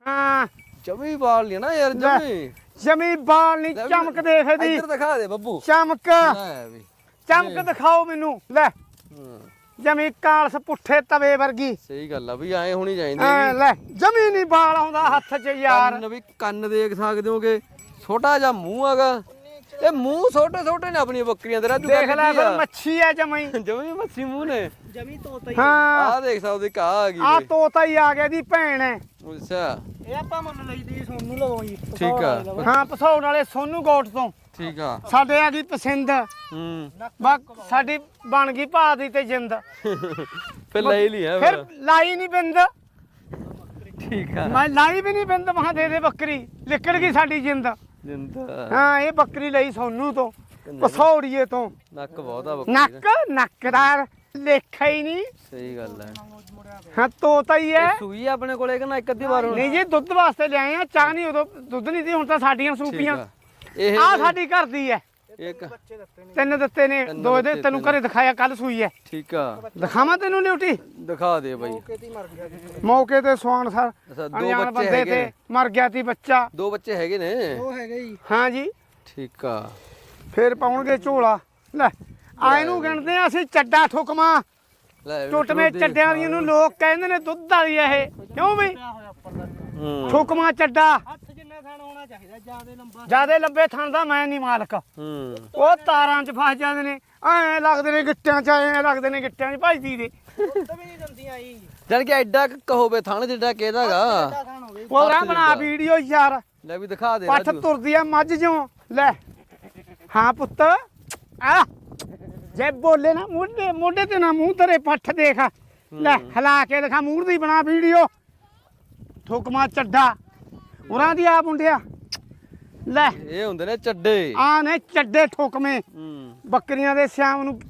ਹਾਂ। ਜਮੀ ਬਾਲ ਨਹੀਂ ਨਾ ਯਾਰ ਲੈ। ਜਮੀ। ਜਮੀ ਬਾਲ ਨਹੀਂ ਲੈ ਵੀ- ਚਮਕ ਦੇਖ ਇਹਦੀ ਇੱਧਰ ਦਿਖਾ ਦੇ ਬੱਬੂ। ਚਮਕ। ਲੈ ਵੀ। ਚਮਕ ਦਿਖਾਓ ਮੈਨੂੰ। ਲੈ। ਹੂੰ। ਜਮੀ ਕਾਲਸ ਪੁੱਠੇ ਤਵੇ ਵਰਗੀ। ਸਹੀ ਗੱਲ ਆ ਵੀ ਐ ਹੋਣੀ ਚਾਹੀਦੀ ਐ। ਲੈ ਜਮੀ ਨਹੀਂ ਬਾਲ ਆਉਂਦਾ ਹੱਥ 'ਚ ਯਾਰ। ਕੰਨ ਵੀ ਕੰਨ ਦੇਖ ਸਕਦੇ ਹੋਗੇ ਛੋਟਾ ਜਿਹਾ ਮੂੰਹ ਹੈਗਾ। ਇਹ ਮੂੰਹ ਛੋਟੇ ਛੋਟੇ ਨੇ ਆਪਣੀਆਂ ਬੱਕਰੀਆਂ ਦੇ ਰਾਜੂ ਦੇਖ ਲੈ ਫਿਰ ਮੱਛੀ ਐ ਜਮਈ ਜਮੀ ਮੱਛੀ ਮੂੰਹ ਨੇ। ਜਮੀ ਤੋਤਾ ਹੀ ਹਾਂ। ਆਹ ਦੇਖ ਸਕਦੇ ਕਾ ਆ ਗਈ ਆ ਬਈ। ਤੋਤਾ ਹੀ ਆ ਗਿਆ ਦੀ ਭੈਣ ਐ। ਅੱਛਾ। ਇਹ ਆਪਾਂ ਮੰਨ ਲਈ ਦੀ ਸੋਨੂੰ ਲਗਾਉਣੀ ਠੀਕ ਆ। ਹਾਂ ਪਸੌੜ ਵਾਲੇ ਸੋਨੂ ਗੋਟ ਤੋਂ। ਠੀਕ ਆ। ਸਾਡੇ ਆ ਗਈ ਪਸੰਦ। ਹੂੰ। ਬਾ ਸਾਡੀ ਬਣ ਗਈ ਭਾ ਦੀ ਤੇ ਜਿੰਦ। ਫਿਰ ਲੈ ਹੀ ਲਿਆ ਫਿਰ ਫਿਰ। ਲਾਈ ਨਹੀਂ ਬਿੰਦ। ਠੀਕ ਆ। ਮੈਂ ਲਾਈ ਵੀ ਨਹੀਂ ਬਿੰਦ ਮਹਾ ਦੇ ਦੇ ਬੱਕਰੀ। ਲਿਕੜ ਗਈ ਸਾਡੀ ਜਿੰਦ। ਜਿੰਦਾ। ਹਾਂ ਇਹ ਬੱਕਰੀ ਲਈ ਸੋਨੂ ਤੋਂ ਪਸੌੜੀਏ ਤੋਂ। ਨੱਕ ਬਹੁਤ ਆ ਬੱਕਰੀ ਦਾ। ਨੱਕ ਨੱਕਦਾਰ। ਲੇਖਾ ਹੀ ਨਹੀਂ। ਸਹੀ ਗੱਲ ਹੈ। ਹਾਂ ਤੋਤਾ ਹੀ ਹੈ। ਇਹ ਸੂਈ ਆਪਣੇ ਕੋਲੇ ਕਿ ਨਾ ਇੱਕ ਅੱਧੀ ਵਾਰ ਨਹੀਂ ਜੀ ਦੁੱਧ ਵਾਸਤੇ ਲਿਆਏ ਆ ਚਾਹ ਨਹੀਂ ਉਦੋਂ ਦੁੱਧ ਨਹੀਂ ਸੀ ਹੁਣ ਤਾਂ ਸਾਡੀਆਂ ਸੂਪੀਆਂ। ਇਹ ਆ ਸਾਡੀ ਘਰ ਦੀ ਹੈ। ਇੱਕ ਬੱਚੇ ਦਿੱਤੇ ਨੇ ਤਿੰਨ ਦਿੱਤੇ ਨੇ ਦੋ ਇਹਦੇ ਦਿੱਤੇ, ਤੈਨੂੰ ਘਰੇ ਦਿਖਾਇਆ ਕੱਲ ਸੂਈ ਹੈ। ਠੀਕ ਆ। ਦਿਖਾਵਾਂ ਤੈਨੂੰ ਲਿਉਟੀ ਦਿਖਾ ਦੇ ਬਾਈ। ਕਿਤੇ ਮਰ ਗਿਆ ਮੌਕੇ ਤੇ ਸਵਾਨ ਸਰ ਦੋ ਅਣਜਾਣ ਬੱਚੇ ਬੰਦੇ ਤੇ ਮਰ ਗਿਆ ਤੀ ਬੱਚਾ। ਦੋ ਬੱਚੇ ਹੈਗੇ ਨੇ। ਉਹ ਹੈਗਾ ਜੀ। ਹਾਂ ਜੀ। ਠੀਕ ਆ। ਫੇਰ ਪਾਉਣਗੇ ਝੋਲਾ। ਲੈ। ਆਏ ਨੂੰ ਗਿਣਦੇ ਆ ਅਸੀਂ ਚੱਡਾ ਠੁਕਮਾ ਲੈ ਟੁੱਟਵੇਂ। ਚੱਡਿਆਂ ਵਾਲੀਆਂ ਨੂੰ ਲੋਕ ਕਹਿੰਦੇ ਨੇ ਦੁੱਧ ਵਾਲੀ ਆ ਇਹ। ਕਿਉਂ ਬਈ? ਦਾ ਹੂੰ। ਠੁਕਮਾ ਚੱਡਾ। ਹੱਥ ਜਿੰਨਾ ਥਾਣ ਹੋਣਾ ਚਾਹੀਦਾ ਜਿਆਦੇ ਲੰਬਾ। ਜਿਆਦੇ ਲੰਬੇ ਥਣ ਦਾ ਮੈਂ ਨਹੀਂ ਮਾਲਕ। ਹੂੰ। ਉਹ ਤਾਰਾਂ 'ਚ ਫਸ ਜਾਂਦੇ ਨੇ। ਐਂ ਲੱਗਦੇ ਨੇ ਗਿੱਟਿਆਂ 'ਚ ਐਂ ਲੱਗਦੇ ਨੇ ਗਿੱਟਿਆਂ 'ਚ ਭਜਦੀ ਦੇ ਦੁੱਧ ਵੀ ਨਹੀਂ ਜਾਨ ਕਿ ਐਡਾ ਕੁ ਕਹੋਵੇ ਥਣ ਜਿੱਡਾ ਕਿਹਦਾਗਾ ਥਾਣ ਹੋਵੇ। ਉਹ ਬਣਾ। ਵੀਡੀਓ ਯਾਰ। ਲੈ ਵੀ ਦਿਖਾ ਦੇ ਪੱਠ ਰਾਜੂ। ਤੁਰਦੀ ਆ ਮੱਝ ਜਿਉਂ। ਲੈ। ਹਾਂ ਪੁੱਤ। ਆ। ਜੇ ਬੋਲੇ ਨਾ ਮੋਢੇ ਮੋਢੇ ਤੇ ਨਾ ਮੂੰਹ ਤੇਰੇ ਪੱਠ ਦੇਖ। ਲੈ ਹਲਾ ਕੇ ਦਿਖਾ ਮੂੰਹ ਦੀ ਬਣਾ ਵੀਡੀਓ। ਠੁਕਮਾ ਚੱਡਾ। ਉਰਾਂ ਦੀ ਆ ਮੁੰਡਿਆ। ਲੈ। ਇਹ ਹੁੰਦੇ ਨੇ ਚੱਡੇ। ਆ ਨੇ ਚੱਡੇ ਠੋਕਵੇਂ ਹੂੰ। ਬੱਕਰੀਆਂ ਦੇ ਸ਼ਾਮ ਨੂੰ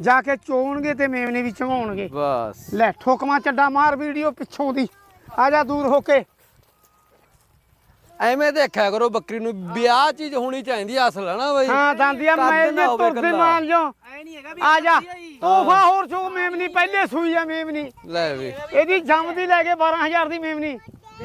ਜਾ ਕੇ ਚੋਣਗੇ ਤੇ ਮੇਮਨੇ ਵੀ ਚੰਗਾਉਣਗੇ ਬਸ। ਲੈ ਠੋਕਮਾ ਚੱਡਾ ਮਾਰ ਵੀਡੀਓ ਪਿੱਛੋਂ ਦੀ। ਆ ਜਾ ਦੂਰ ਹੋ ਕੇ। ਐਵੇਂ ਦੇਖਿਆ ਕਰੋ ਬੱਕਰੀ ਨੂੰ ਵਿਆਹ ਚੀਜ਼ ਹੋਣੀ ਚਾਹੀਦੀ ਆ ਅਸਲ ਹੈ ਨਾ ਬਈ। ਹਾਂ ਦਾਂਦੀਆਂ ਕੱਦ ਮੈਲ ਨਾ ਨੇ ਹੋਵੇ ਤੁਰਦੇ ਜੋ ਐ ਨਹੀਂ ਹੈਗਾ ਵੀ ਆ ਜਾ ਜੀ। ਤੋਹਫਾ ਹੋਰ ਜੋ ਮੇਮਨੀ ਪਹਿਲੇ ਸੂਈ ਆ ਮੇਮਨੀ। ਲੈ ਵੀ। ਇਹਦੀ ਜੰਮਦੀ ਲੈ ਕੇ 12000 ਦੀ ਮੇਮਨੀ।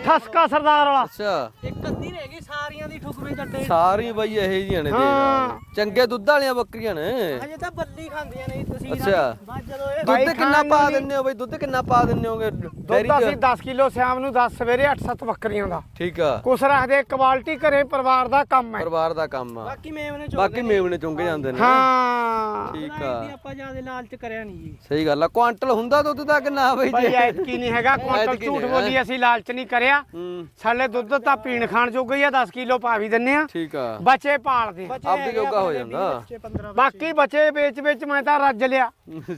ਠਸਕਾ ਸਰਦਾਰ ਵਾਲਾ। ਅੱਛਾ। ਇੱਕ ਅੱਧੀ ਰਹਿ ਗਈ ਸਾਰੀਆਂ ਦੀ ਠੁਕਵੇਂ ਚੱਡੇ ਸਾਰੀ ਬਈ ਇਹ ਜੀਆਂ ਨੇ ਹਾਂ। ਦੇਖ ਚੰਗੇ ਦੁੱਧ ਵਾਲੀਆਂ ਬੱਕਰੀਆਂ ਨੇ। ਹਜੇ ਤਾਂ ਬੱਲੀ ਖਾਂਦੀਆਂ ਨੇ ਤੁਸੀਂ ਅੱਛਾ। ਬਾਅਦ ਜਦੋਂ ਇਹ ਬਾਈ ਦੁੱਧ ਕਿੰਨਾ ਖਾਣ ਪਾ ਦਿੰਦੇ ਹੋ ਬਈ? ਦੁੱਧ ਕਿੰਨਾ ਪਾ ਦਿੰਦੇ ਹੋਗੇ? ਦੁੱਧ ਅਸੀਂ ਚ 10 ਕਿਲੋ ਸ਼ਾਮ ਨੂੰ 10 ਸਵੇਰੇ 8-7 ਬੱਕਰੀਆਂ ਦਾ। ਠੀਕ ਆ। ਕੁਛ ਰੱਖਦੇ ਕੁਆਲਿਟੀ ਘਰੇ ਪਰਿਵਾਰ ਦਾ ਕੰਮ ਹੈ। ਪਰਿਵਾਰ ਦਾ ਕੰਮ ਆ। ਬਾਕੀ ਮੇਵਨੇ ਬਾਕੀ ਚੁੰਗੇ ਜਾਂਦੇ ਨੇ। ਹਾਂ। ਠੀਕ ਆ। ਆਪਾਂ ਜ਼ਿਆਦਾ ਲਾਲਚ ਕਰਿਆ ਨਹੀਂ ਜੀ। ਸਹੀ ਗੱਲ ਆ। ਕੁਆਂਟਲ ਹੁੰਦਾ ਦੁੱਧ ਦਾ ਕਿ ਨਾ ਬਈ? ਭਾਈ ਜੀ ਐਤਕੀ ਨਹੀਂ ਹੈਗਾ। ਕੁਆਂਟਲ ਐਤਕੀ ਝੂਠ ਬੋਲੀ ਅਸੀਂ ਲਾਲਚ ਨਹੀਂ ਕਰਿਆ। ਹੂੰ। ਸਾਡੇ ਦੁੱਧ ਤਾਂ ਪੀਣ ਖਾਣ ਜੋਗਾ ਹੀ ਆ। 10 ਕਿਲੋ ਪਾ ਵੀ ਦਿੰਨੇ ਆ। ਠੀਕ ਆ। ਬੱਚੇ ਪਾਲਦੇ ਆਪਦੇ ਜੋਗਾ ਹੋ ਜਾਂਦਾ। ਬੱਚੇ 15 ਬਾਕੀ ਬੱਚੇ ਵੇਚ ਵੇਚ ਮੈਂ ਤਾਂ ਰੱਜ ਲਿਆ।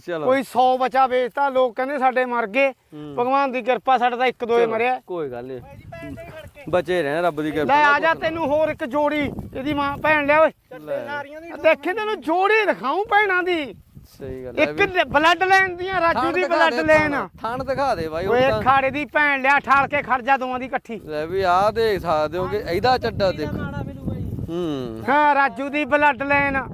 ਚਲੋ। ਕੋਈ 100 ਬੱਚਾ ਵੇਚਤਾ ਲੋਕ ਕਹਿੰਦੇ ਸਾਡੇ ਮਰ ਗਏ। ਹੂੰ। ਭਗਵਾਨ ਦੀ ਕਿਰਪਾ ਸਾਡਾ ਤਾਂ ਇੱਕ ਦੋਏ ਮਰਿਆ। ਕੋਈ ਗੱਲ ਨਹੀਂ ਬਚੇ ਰਹਿਣ ਰੱਬ ਦੀ ਕਿਰਪਾ ਲੈ ਆ ਜਾ ਤੈਨੂੰ ਹੋਰ ਇੱਕ ਜੋੜੀ ਇਹਦੀ ਮਾਂ ਭੈਣ ਲਿਆ ਓਏ। ਦੀ ਦੇਖੇ ਤੈਨੂੰ ਜੋੜੀ ਦਿਖਾਉਂ ਭੈਣਾਂ ਦੀ। ਸਹੀ ਗੱਲ ਹੈ ਇੱਕ ਬਲੱਡ ਲਾਈਨ ਦੀਆਂ ਰਾਜੂ ਦੀ ਬਲੱਡ ਲਾਈਨ ਥਾਣ ਦਿਖਾ ਦੇ ਬਾਈ ਓਏ ਖਾੜੇ ਦੀ ਭੈਣ ਲਿਆ ਠਾਲ ਕੇ ਖੜ ਜਾ ਦੋਵਾਂ ਦੀ ਇਕੱਠੀ। ਲੈ ਵੀ ਆਹ ਦੇਖ ਸਕਦੇ ਹੋ ਕਿ ਇਹਦਾ ਚੱਡਾ ਦੇਖ। ਹੂੰ। ਹਾਂ ਰਾਜੂ ਦੀ ਬਲੱਡ ਲਾਈਨ ਆ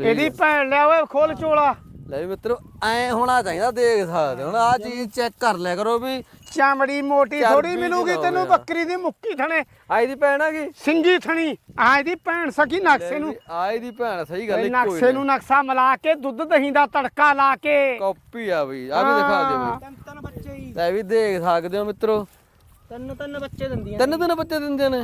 ਇਹਦੀ ਭੈਣ ਲਿਆ ਓਏ ਖੋਲ ਚੋਲਾ। ਲੈ ਵੀ ਮਿੱਤਰੋ ਐ ਹੋਣਾ ਚਾਹੀਦਾ ਦੇਖ ਸਕਦੇ ਹੋ ਹੁਣ ਆ ਚੀਜ਼ ਚੈੱਕ ਕਰ ਲਿਆ ਕਰੋ ਵੀ ਚਮੜੀ ਮੋਟੀ ਥੋੜੀ ਦੀ ਮਿਲੂਗੀ ਤੈਨੂੰ। ਬੱਕਰੀ ਦੀ ਮੁੱਕੀ ਥਣੇ। ਆਈ ਦੀ ਭੈਣ ਆ ਗਈ? ਸਿੰਗੀ ਥਣੀ ਆ ਇਹਦੀ ਭੈਣ ਸਕੀ ਨਕਸ਼ੇ ਨੂੰ ਆਈ ਦੀ ਭੈਣ ਸਹੀ ਗੱਲ ਹੀ ਨਕਸ਼ੇ ਨੂੰ ਨਕਸ਼ਾ ਮਿਲਾ ਕੇ ਦੁੱਧ ਦਹੀਂ ਦਾ ਤੜਕਾ ਲਾ ਕੇ। ਕਾਪੀ ਆ ਬਈ ਆ ਵੀ ਦਿਖਾ ਦਿਓ ਬਈ। ਤਿੰਨ ਤਿੰਨ ਬੱਚੇ ਜੀ ਲੈ ਵੀ ਦੇਖ ਸਕਦੇ ਹੋ ਮਿੱਤਰੋ ਤਿੰਨ ਤਿੰਨ ਬੱਚੇ ਦਿੰਦੀਆਂ ਤਿੰਨ ਤਿੰਨ ਬੱਚੇ ਦਿੰਦੇ ਨੇ?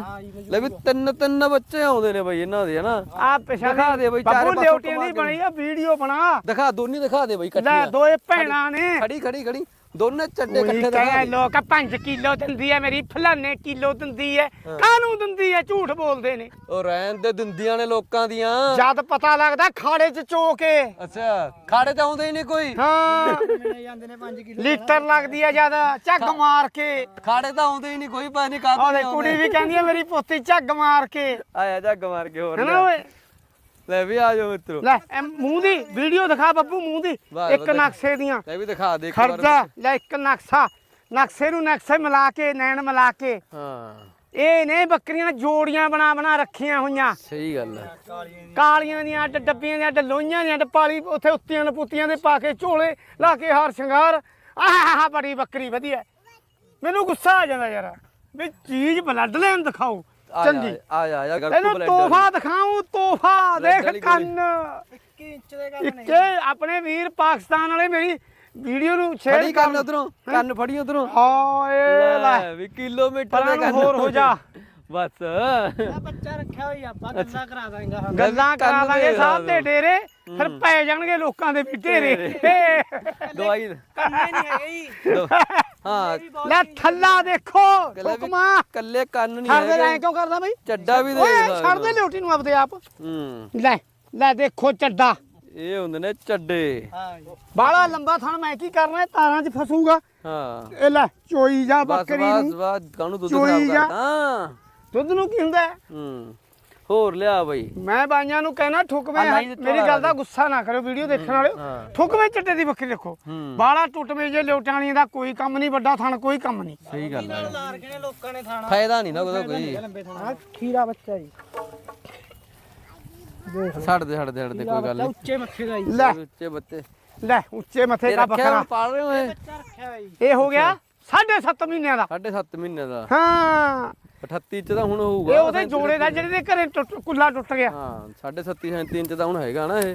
ਲੈ ਵੀ ਤਿੰਨ ਤਿੰਨ ਬੱਚੇ ਆਉਂਦੇ ਨੇ ਬਈ ਇਹਨਾਂ ਦੇ ਹਨਾ? ਆ ਪਿਛਾ ਦਿਖਾ ਦੇ ਬਈ, ਚਾਰੇ ਪਾਸੋਂ ਕੇ। ਬਣੀ ਆ ਵੀਡੀਓ ਬਣਾ। ਦਿਖਾ ਦੋਨੀ ਦਿਖਾ ਦੇ ਬਈ ਲੈ ਇਕੱਠੀਆਂ ਦੋਏ ਭੈਣਾਂ ਨੇ। ਖੜੀ ਖੜੀ ਖੜੀ। ਦੋਨੇ ਚੱਡੇ ਉਹੀ ਇਕੱਠੇ ਦਿਖਾ ਕਹੇ ਦੇ ਲੋਕ 5 ਕਿਲੋ ਦਿੰਦੀ ਹੈ ਮੇਰੀ ਫਲਾਨੇ ਕਿਲੋ ਦਿੰਦੀ ਹੈ। ਕਾਹਨੂੰ ਦਿੰਦੀ ਹੈ ਝੂਠ ਬੋਲਦੇ ਨੇ। ਉਹ ਰਹਿਣ ਦੇ ਦਿੰਦੀਆਂ ਨੇ ਲੋਕਾਂ ਦੀਆਂ। ਜਦ ਪਤਾ ਲੱਗਦਾ ਖਾੜੇ 'ਚ ਚੋ ਕੇ। ਅੱਛਾ ਖਾੜੇ ਤੇ ਆਉਂਦੇ ਹੀ ਨਹੀਂ ਕੋਈ। ਹਾਂ। ਮਿਲੇ ਜਾਂਦੇ ਨੇ 5 ਕਿਲੋ ਲੀਟਰ ਲੱਗਦੀ ਹੈ ਜਦ ਝੱਗ ਮਾਰ ਕੇ। ਖਾੜੇ ਤਾਂ ਆਉਂਦੇ ਹੀ ਨਹੀਂ ਕੋਈ ਪਤਾ ਨਹੀਂ ਉਹਦੇ ਨਹੀਂ ਕੁੜੀ ਵੀ ਕਹਿੰਦੀ ਹੈ ਮੇਰੀ ਪੋਤੀ ਝੱਗ ਮਾਰ ਕੇ। ਆਇਆ ਜੱਗ ਮਾਰ ਕੇ ਹੋਰ ਹੈਨਾ ਲੈ। ਓਏ? ਲੈ ਵੀ ਆ ਜਾਓ ਮਿੱਤਰੋ। ਲੈ ਇਹ ਮੂੰਹ ਦੀ ਵੀਡੀਓ ਦਿਖਾ ਬੱਬੂ ਮੂੰਹ ਦੀ। ਵਾਹ, ਇੱਕ। ਨਕਸ਼ੇ ਦੀਆਂ। ਲੈ ਵੀ ਦਿਖਾ ਦੇ ਇੱਕ ਵਾਰ। ਖਰਚਾ ਲੈ ਇੱਕ ਨਕਸ਼ਾ। ਨਕਸ਼ੇ ਨੂੰ ਨਕਸ਼ੇ ਮਿਲਾ ਕੇ ਨੈਣ ਮਿਲਾ ਕੇ। ਹਾਂ। ਇਹ ਨੇ ਬੱਕਰੀਆਂ ਜੋੜੀਆਂ ਬਣਾ ਬਣਾ ਰੱਖੀਆਂ ਹੋਈਆਂ। ਸਹੀ ਗੱਲ ਹੈ ਕਾਲੀਆਂ ਦੀਆਂ ਅੱਡ ਡੱਬੀਆਂ ਦੀਆਂ ਅੱਡ ਲੋਈਆਂ ਦੀਆਂ ਅੱਡ ਪਾਲੀ ਉੱਥੇ ਉੱਤੀਆਂ ਨੇ ਪੁੱਤੀਆਂ ਦੇ ਪਾ ਕੇ ਝੋਲੇ ਲਾ ਕੇ ਹਾਰ ਸ਼ਿੰਗਾਰ। ਆਹ ਬੜੀ ਬੱਕਰੀ ਵਧੀਆ। ਮੈਨੂੰ ਗੁੱਸਾ ਆ ਜਾਂਦਾ ਯਾਰ। ਵੀ ਚੀਜ਼ ਬਲੱਡ ਲੈਣ ਦਿਖਾਓ। ਚੰਗੀ। ਆ ਜਾ ਆ ਜਾ ਗੱਲ ਤੈਨੂੰ ਤੋਹਫਾ ਦਿਖਾਉ ਤੋਹਫਾ ਦੇਖ ਕੰਨ। 21 ਇੰਚ ਦੇ ਕੰਮ ਨੇ। ਇੱਕੇ ਆਪਣੇ ਵੀਰ ਪਾਕਿਸਤਾਨ ਵਾਲੇ ਮੇਰੀ ਵੀਡੀਓ ਨੂੰ ਸ਼ੇਅਰ ਕੰਨ ਉਧਰੋਂ? ਕੰਨ ਫੜੀ ਉਧਰੋਂ? ਹਾਏ ਲੈ ਲੈ। ਵੀ ਕਿਲੋਮੀਟਰ ਦੇ ਕੰਨ। ਹੋਰ ਹੋ ਜਾ। ਬਸ। ਆ ਬੱਚਾ ਰੱਖਿਆ ਹੋਈ ਆਪਾਂ ਗੱਲਾਂ ਕਰਾ ਦਾਂਗਾ ਹਾਂ ਗੱਲਾਂ ਕਰਾ ਕੰਨ ਲਾਂਗੇ ਦੇ ਸਾਹਿਬ ਦੇ ਡੇਰੇ ਫਿਰ ਪੈ ਜਾਣਗੇ ਲੋਕਾਂ ਦੇ ਵੀ ਢੇਰੇ ਦਵਾਈ ਕੰਨੇ ਨਹੀਂ ਹੈਗੇ ਜੀ। ਦੋ- ਹਾਂ। ਲੈ ਥੱਲਾ ਦੇਖੋ ਹੁਕਮਾ। ਕੱਲੇ ਕੰਨ ਨਹੀਂ ਛੱਡ ਦੇ ਐ ਹੈਗੇ ਕਿਉਂ ਕਰਦਾ ਬਈ? ਚੱਡਾ ਵੀ ਓਏ ਦੇਖ ਛੱਡ ਦੇ ਲਿਓਟੀ ਨੂੰ ਆਪਦੇ ਆਪ। ਹੂੰ। ਲੈ ਲੈ ਦੇਖੋ ਚੱਡਾ। ਇਹ ਹੁੰਦੇ ਨੇ ਚੱਡੇ। ਹਾਂ ਬਾਲਾ ਲੰਬਾ ਥਣ ਮੈਂ ਕੀ ਕਰਨਾ ਤਾਰਾਂ 'ਚ ਫਸੂਗਾ। ਹਾਂ। ਇਹ ਲੈ ਚੋਈ ਜਾ ਬਸ ਬੱਕਰੀ ਬਸ ਨੂੰ। ਬਸ ਕਾਹਨੂੰ ਦੁੱਧ ਖਰਾਬ। ਕਰਦਾ ਦੁੱਧ ਨੂੰ ਕੀ ਹੁੰਦਾ? ਹੈ? ਹੂੰ ਹੋਰ ਲਿਆ ਬਈ। ਮੈਂ ਬਾਈਆਂ ਨੂੰ ਕਹਿਣਾ ਠੁਕਵੇਂ ਆ ਨਹੀਂ ਤੇ ਮੇਰੀ ਗੱਲ ਦਾ ਗੁੱਸਾ ਨਾ ਕਰੋ ਵੀਡੀਓ ਦੇਖਣ ਵਾਲਿਓ। ਹਾਂ। ਠੁਕਵੇਂ ਚੱਟੇ ਦੀ ਬੱਕਰੀ ਦੇਖੋ। ਹੂੰ। ਬਾਲਾ ਟੁੱਟਵੇਂ ਜੇ ਲਿਓਟਾਣੀਆਂ ਦਾ ਕੋਈ ਕੰਮ ਨਹੀਂ ਵੱਡਾ ਥਣ ਕੋਈ ਕੰਮ ਨਹੀਂ। ਸਹੀ ਗੱਲ ਹੈ ਨਾਲ ਲਾਰ ਕੇ ਨੇ ਲੋਕਾਂ ਨੇ ਥਾਣਾ। ਫਾਇਦਾ ਨਹੀਂ ਨਾ ਉਹਦਾ ਕੋਈ। ਲੰਬੇ ਥਾਣਾ। ਖੀਰਾ ਬੱਚਾ ਜੀ। ਛੱਡ ਦੇ ਛੱਡ ਦੇ ਛੱਡ ਦੇ ਕੋਈ ਗੱਲ ਨਹੀਂ। ਉੱਚੇ ਮੱਥੇ ਦਾ ਜੀ। ਲੈ। ਉੱਚੇ ਬੱਤੇ ਲੈ ਉੱਚੇ ਮੱਥੇ ਇਹ ਦਾ ਰੱਖਿਆ ਬੱਕਰਾ ਹੁਣ ਪਾਲ ਰਹੇ ਹੋ ਇਹ? ਬੱਚਾ ਰੱਖਿਆ ਹੋਇਆ ਜੀ ਇਹ ਹੋ ਗਿਆ 7.5 ਮਹੀਨਿਆਂ ਦਾ। ਸਾਢੇ 7 ਮਹੀਨੇ ਦਾ। ਹਾਂ। 38 ਚ ਤਾਂ ਹੁਣ ਹੋਊਗਾ ਇਹ ਉਹਦੇ ਜੋੜੇ ਦਾ ਜਿਹੜੇ ਦੇ ਘਰੇ ਟੁੱਟ ਕੁੱਲਾ ਟੁੱਟ ਗਿਆ। ਹਾਂ 7.5 37 ਇੰਚ ਦਾ ਹੁਣ ਹੈਗਾ ਨਾ ਇਹ।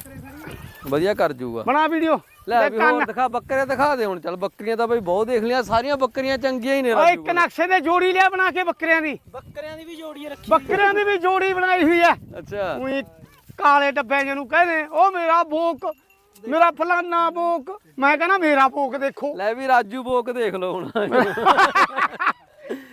ਵਧੀਆ ਕਰ ਜੂਗਾ। ਬਣਾ ਵੀਡੀਓ। ਲੈ ਵੀ ਹੋਰ ਦਿਖਾ ਬੱਕਰੇ ਦਿਖਾ ਦੇ ਹੁਣ ਚੱਲ ਬੱਕਰੀਆਂ ਤਾਂ ਬਈ ਬਹੁਤ ਦੇਖ ਲਿਆ ਸਾਰੀਆਂ ਬੱਕਰੀਆਂ ਚੰਗੀਆਂ ਹੀ ਨੇ ਓਏ ਰਾਜੂ ਇੱਕ ਨਕਸ਼ੇ ਦੇ ਜੋੜੀ ਲਿਆ ਬਣਾ ਕੇ ਬੱਕਰਿਆਂ ਦੀ। ਬੱਕਰਿਆਂ ਦੀ ਵੀ ਜੋੜੀ ਰੱਖੀ ਬੱਕਰਿਆਂ ਦੀ ਵੀ ਜੋੜੀ ਬਣਾਈ ਹੋਈ ਹੈ ਅੱਛਾ। ਉਹੀ ਕਾਲੇ ਡੱਬੇ ਜਿਹਨੂੰ ਕਹਿੰਦੇ ਉਹ ਮੇਰਾ ਬੋਕ ਮੇਰਾ ਫਲਾਨਾ ਬੋਕ। ਮੈਂ ਕਹਿੰਦਾ ਮੇਰਾ ਬੋਕ ਦੇਖੋ। ਲੈ ਵੀ ਰਾਜੂ ਬੋਕ ਦੇਖ ਲਓ ਹੁਣ। (laughs)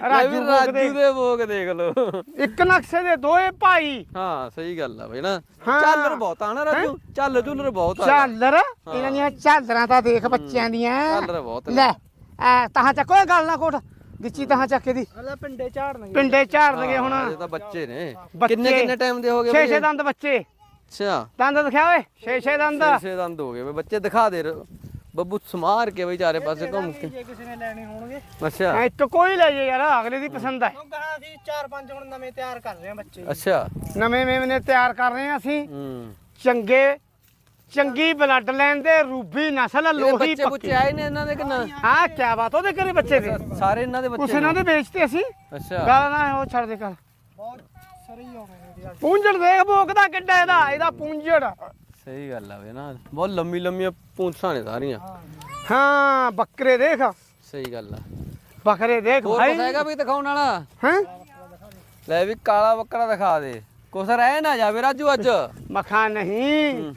ਰਾਜੂ ਰਾਜੂ ਦੇ ਬੋਕ ਦੇਖ ਲਓ। ਇੱਕ ਨਕਸ਼ੇ ਦੇ ਦੋਏ ਭਾਈ। ਹਾਂ ਸਹੀ ਗੱਲ ਆ ਬਈ ਨਾ। ਹਾਂ। ਝਾਲਰ ਬਹੁਤ ਆ ਨਾ ਰਾਜੂ। ਚੱਲ ਝੁੱਲਰ ਬਹੁਤ ਆ। ਝਾਲਰ? ਇਹਨਾਂ ਦੀਆਂ ਝਾਲਰਾਂ ਤਾਂ ਦੇਖ ਬੱਚਿਆਂ ਦੀਆਂ। ਝਾਲਰ ਬਹੁਤ ਨੇ। ਲੈ ਐ ਤਾਂ ਚੱਕੋ ਇਹ ਗੱਲ ਨਾ ਕੋਟ। ਗਿੱਚੀ ਤਾਂ ਚੱਕੇ ਦੀ ਹਲਾ ਪਿੰਡੇ ਝਾੜਨਗੇ। ਪਿੰਡੇ ਝਾੜ ਲਗੇ ਹੁਣ। ਇਹ ਤਾਂ ਬੱਚੇ ਨੇ। ਬੱਚੇ। ਕਿੰਨੇ ਕਿੰਨੇ ਟਾਈਮ ਦੇ ਹੋ ਗਏ ਛੇ ਬਈ ਛੇ ਇਹ? ਦੰਦ ਬੱਚੇ। ਅੱਛਾ। ਦੰਦ ਦਿਖਾ ਓਏ। ਛੇ ਛੇ ਦੰਦ। ਛੇ ਛੇ ਦੰਦ ਹੋ ਗਏ ਬਈ। ਬੱਚੇ ਦਿਖਾ ਦੇ ਰ- ਬੱਬੂ ਸਮਾਰ ਕੇ ਬਈ ਚਾਰੇ ਪਾਸੇ ਘੁੰਮ ਕੇ। ਜੇ ਕਿਸੇ ਨੇ ਲੈਣੇ ਹੋਣਗੇ। ਅੱਛਾ। ਐ ਇੱਕ ਕੋਈ ਲੈ ਜੇ ਯਾਰ ਅਗਲੇ ਦੀ ਪਸੰਦ ਹੈ। ਕਿਉਂਕਿ ਹਾਂ ਅਸੀਂ ਚਾਰ ਪੰਜ ਹੁਣ ਨਵੇਂ ਤਿਆਰ ਕਰ ਰਹੇ ਹਾਂ ਬੱਚੇ। ਅੱਛਾ। ਨਵੇਂ ਮੇਮਨੇ ਤਿਆਰ ਕਰ ਰਹੇ ਹਾਂ ਅਸੀਂ। ਹੂੰ। ਚੰਗੇ ਚੰਗੀ ਬਲੱਡ ਲਾਈਨ ਦੇ ਰੂਬੀ ਨਸਲ ਲੋਹੀ ਬੱਚੇ ਬੁੱਚੇ ਪੱਕੀ। ਆਏ ਨੇ ਇਹਨਾਂ ਦੇ ਕਿੰਨਾ ਹਾਂ ਕੀ ਬਾਤ ਉਹਦੇ ਕਰੇ ਬੱਚੇ ਦੇ ਸਾਰੇ ਇਹਨਾਂ ਦੇ ਬੱਚੇ ਇਹਨਾਂ ਨੇ? ਦੇ ਵੇਚਤੇ ਅਸੀਂ। ਅੱਛਾ। ਗੱਲ ਨਾ ਉਹ ਛੱਡ ਦੇ ਕਰ ਬਹੁਤ ਸਰੀ ਹੋ ਗਏ ਨੇ ਪੂੰਝੜ ਦੇਖ ਭੋਗਦਾ ਕਿੱਡਾ ਇਹਦਾ ਇਹਦਾ ਪੂੰਝੜ। ਸਹੀ ਗੱਲ ਆ ਵੇ ਨਾ। ਬਹੁਤ ਲੰਮੀ ਲੰਮੀਆਂ ਪੂੰਛਾਂ ਨੇ ਸਾਰੀਆਂ। ਹਾਂ ਬੱਕਰੇ ਦੇਖ ਸਹੀ ਗੱਲ ਆ। ਬੱਕਰੇ ਦੇਖ ਹੋਰ ਭਾਈ। ਕੁਛ ਹੈਗਾ ਵੀ ਦਿਖਾਉਣ ਵਾਲਾ? ਹਾਂ? ਲੈ ਵੀ ਕਾਲਾ ਬੱਕਰਾ ਦਿਖਾ ਦੇ। ਕੁਛ ਰਹਿ ਨਾ ਜਾਵੇ ਰਾਜੂ ਅੱਜ। ਮਖਾ ਨਹੀਂ।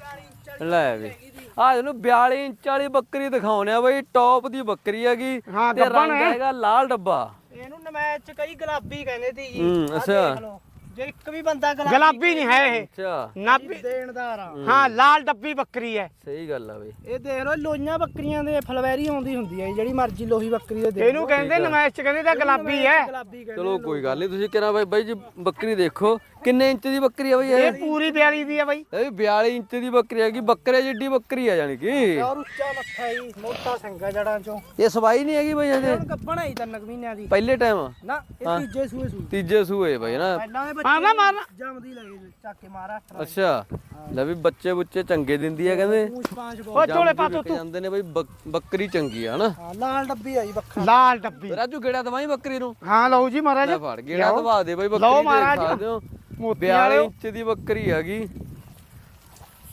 ਲੈ ਵੀ। ਆ ਇਹਨੂੰ 42 ਇੰਚ ਵਾਲੀ ਬੱਕਰੀ ਦਿਖਾਉਣੇ ਆ ਬਈ ਟੌਪ ਦੀ ਬੱਕਰੀ ਹੈਗੀ। ਹਾਂ, ਤੇ ਗੱਭਣ ਰੰਗ ਹੈ। ਹੈਗਾ ਲਾਲ ਡੱਬਾ। ਇਹਨੂੰ ਨਮੈਚ ਚ ਕਈ ਗੁਲਾਬੀ ਕਹਿੰਦੇ ਸੀ ਜੀ। ਹੂੰ, ਆਹ ਅੱਛਾ। ਦੇਖ ਲਓ, ਜੇ ਇੱਕ ਵੀ ਬੰਦਾ ਗੁਲਾਬੀ ਗੁਲਾਬੀ ਨਹੀਂ ਹੈ ਇਹ। ਅੱਛਾ। ਨਾਭੀ ਦੇਣਦਾਰ ਆ। ਹਾਂ। ਲਾਲ ਡੱਬੀ ਬੱਕਰੀ ਹੈ। ਸਹੀ ਗੱਲ ਆ ਬਈ। ਇਹ ਦੇਖ ਲਓ ਲੋਈਆਂ ਬੱਕਰੀਆਂ ਦੇ ਫਲਵੈਰੀ ਆਉਂਦੀ ਹੁੰਦੀ ਹੈ ਜਿਹੜੀ ਮਰਜ਼ੀ ਲੋਹੀ ਬੱਕਰੀ ਦੇ ਇਹਨੂੰ ਕਹਿੰਦੇ ਨਮਾਇਸ਼ ਚ ਕਹਿੰਦੇ ਤਾਂ ਗੁਲਾਬੀ ਹੈ। ਗੁਲਾਬੀ ਕਹਿੰਦੇ ਚਲੋ ਕੋਈ ਗੱਲ ਨਹੀਂ ਤੁਸੀਂ ਕਿਹਨਾਂ ਬਾਈ ਬਾਈ ਜੀ ਬੱਕਰੀ ਦੇਖੋ। ਕਿੰਨੇ ਇੰਚ ਦੀ ਬੱਕਰੀ ਆ ਬਈ ਇਹ? ਇਹ ਪੂਰੀ ਬਿਆਲੀ ਦੀ ਹੈ ਬਾਈ। ਇਹ ਵੀ 42 ਇੰਚ ਦੀ ਬੱਕਰੀ ਹੈਗੀ ਬੱਕਰੇ ਜਿੱਡੀ ਬੱਕਰੀ ਆ ਜਾਣੀ ਕਿ। ਔਰ ਉੱਚਾ ਮੱਥਾ ਹੀ ਮੋਟਾ ਸੰਗਾ ਜੜਾਂ ਚੋਂ। ਇਹ ਸਵਾਈ ਨਹੀਂ ਹੈਗੀ ਬਈ ਹਜੇ ਹੁਣ ਕੱਪਣਾ ਹੀ ਤਿੰਨ ਕੁ ਮਹੀਨਿਆਂ ਦੀ। ਪਹਿਲੇ ਟਾਈਮ ਨਾ ਇਹ ਹਾਂ। ਤੀਜੇ ਸੂਏ ਸੂ ਤੀਜੇ ਸੂਏ ਬਈ ਨਾ। ਪਹਿਲਾਂ ਦੇ ਹਾਂ ਨਾ ਬੱਚੇ ਮਾਰਨਾ ਜੰਮਦੀ ਲੱਗੇ ਚੱਕ ਕੇ ਮਹਾਰਾਸ਼ਟਰ ਅੱਛਾ। ਲੈ ਵੀ ਬੱਚੇ ਬੁੱਚੇ ਚੰਗੇ ਦਿੰਦੀ ਆ ਕਹਿੰਦੇ। ਪੂਛ ਪਾਂਚ ਉਹ ਬਹੁਤ ਝੋਲੇ ਪਾ ਤੂੰ ਜਾਂਦੇ ਨੇ ਬਈ ਬੱਕ- ਬੱਕਰੀ ਚੰਗੀ ਆ ਨਾ ਹਾਂ ਲਾਲ ਡੱਬੀ ਆਈ ਬੱਖਾ ਲਾਲ ਡੱਬੀ। ਰਾਜੂ ਗੇੜਾ ਦਵਾਈ ਬੱਕਰੀ ਨੂੰ? ਹਾਂ ਲਓ ਜੀ ਮਹਾਰਾਜ। ਲੈ ਫੜ ਗੇੜਾ। ਦਵਾ ਦੇ ਬਈ ਬੱਕਰੀ ਲਓ ਦੇਖ ਮਹਾਰਾਜ। ਸਕਦੇ ਹੋ ਮੋਤੀ 42 ਵਾਲਿਓ। ਇੰਚ ਦੀ ਬੱਕਰੀ ਹੈਗੀ।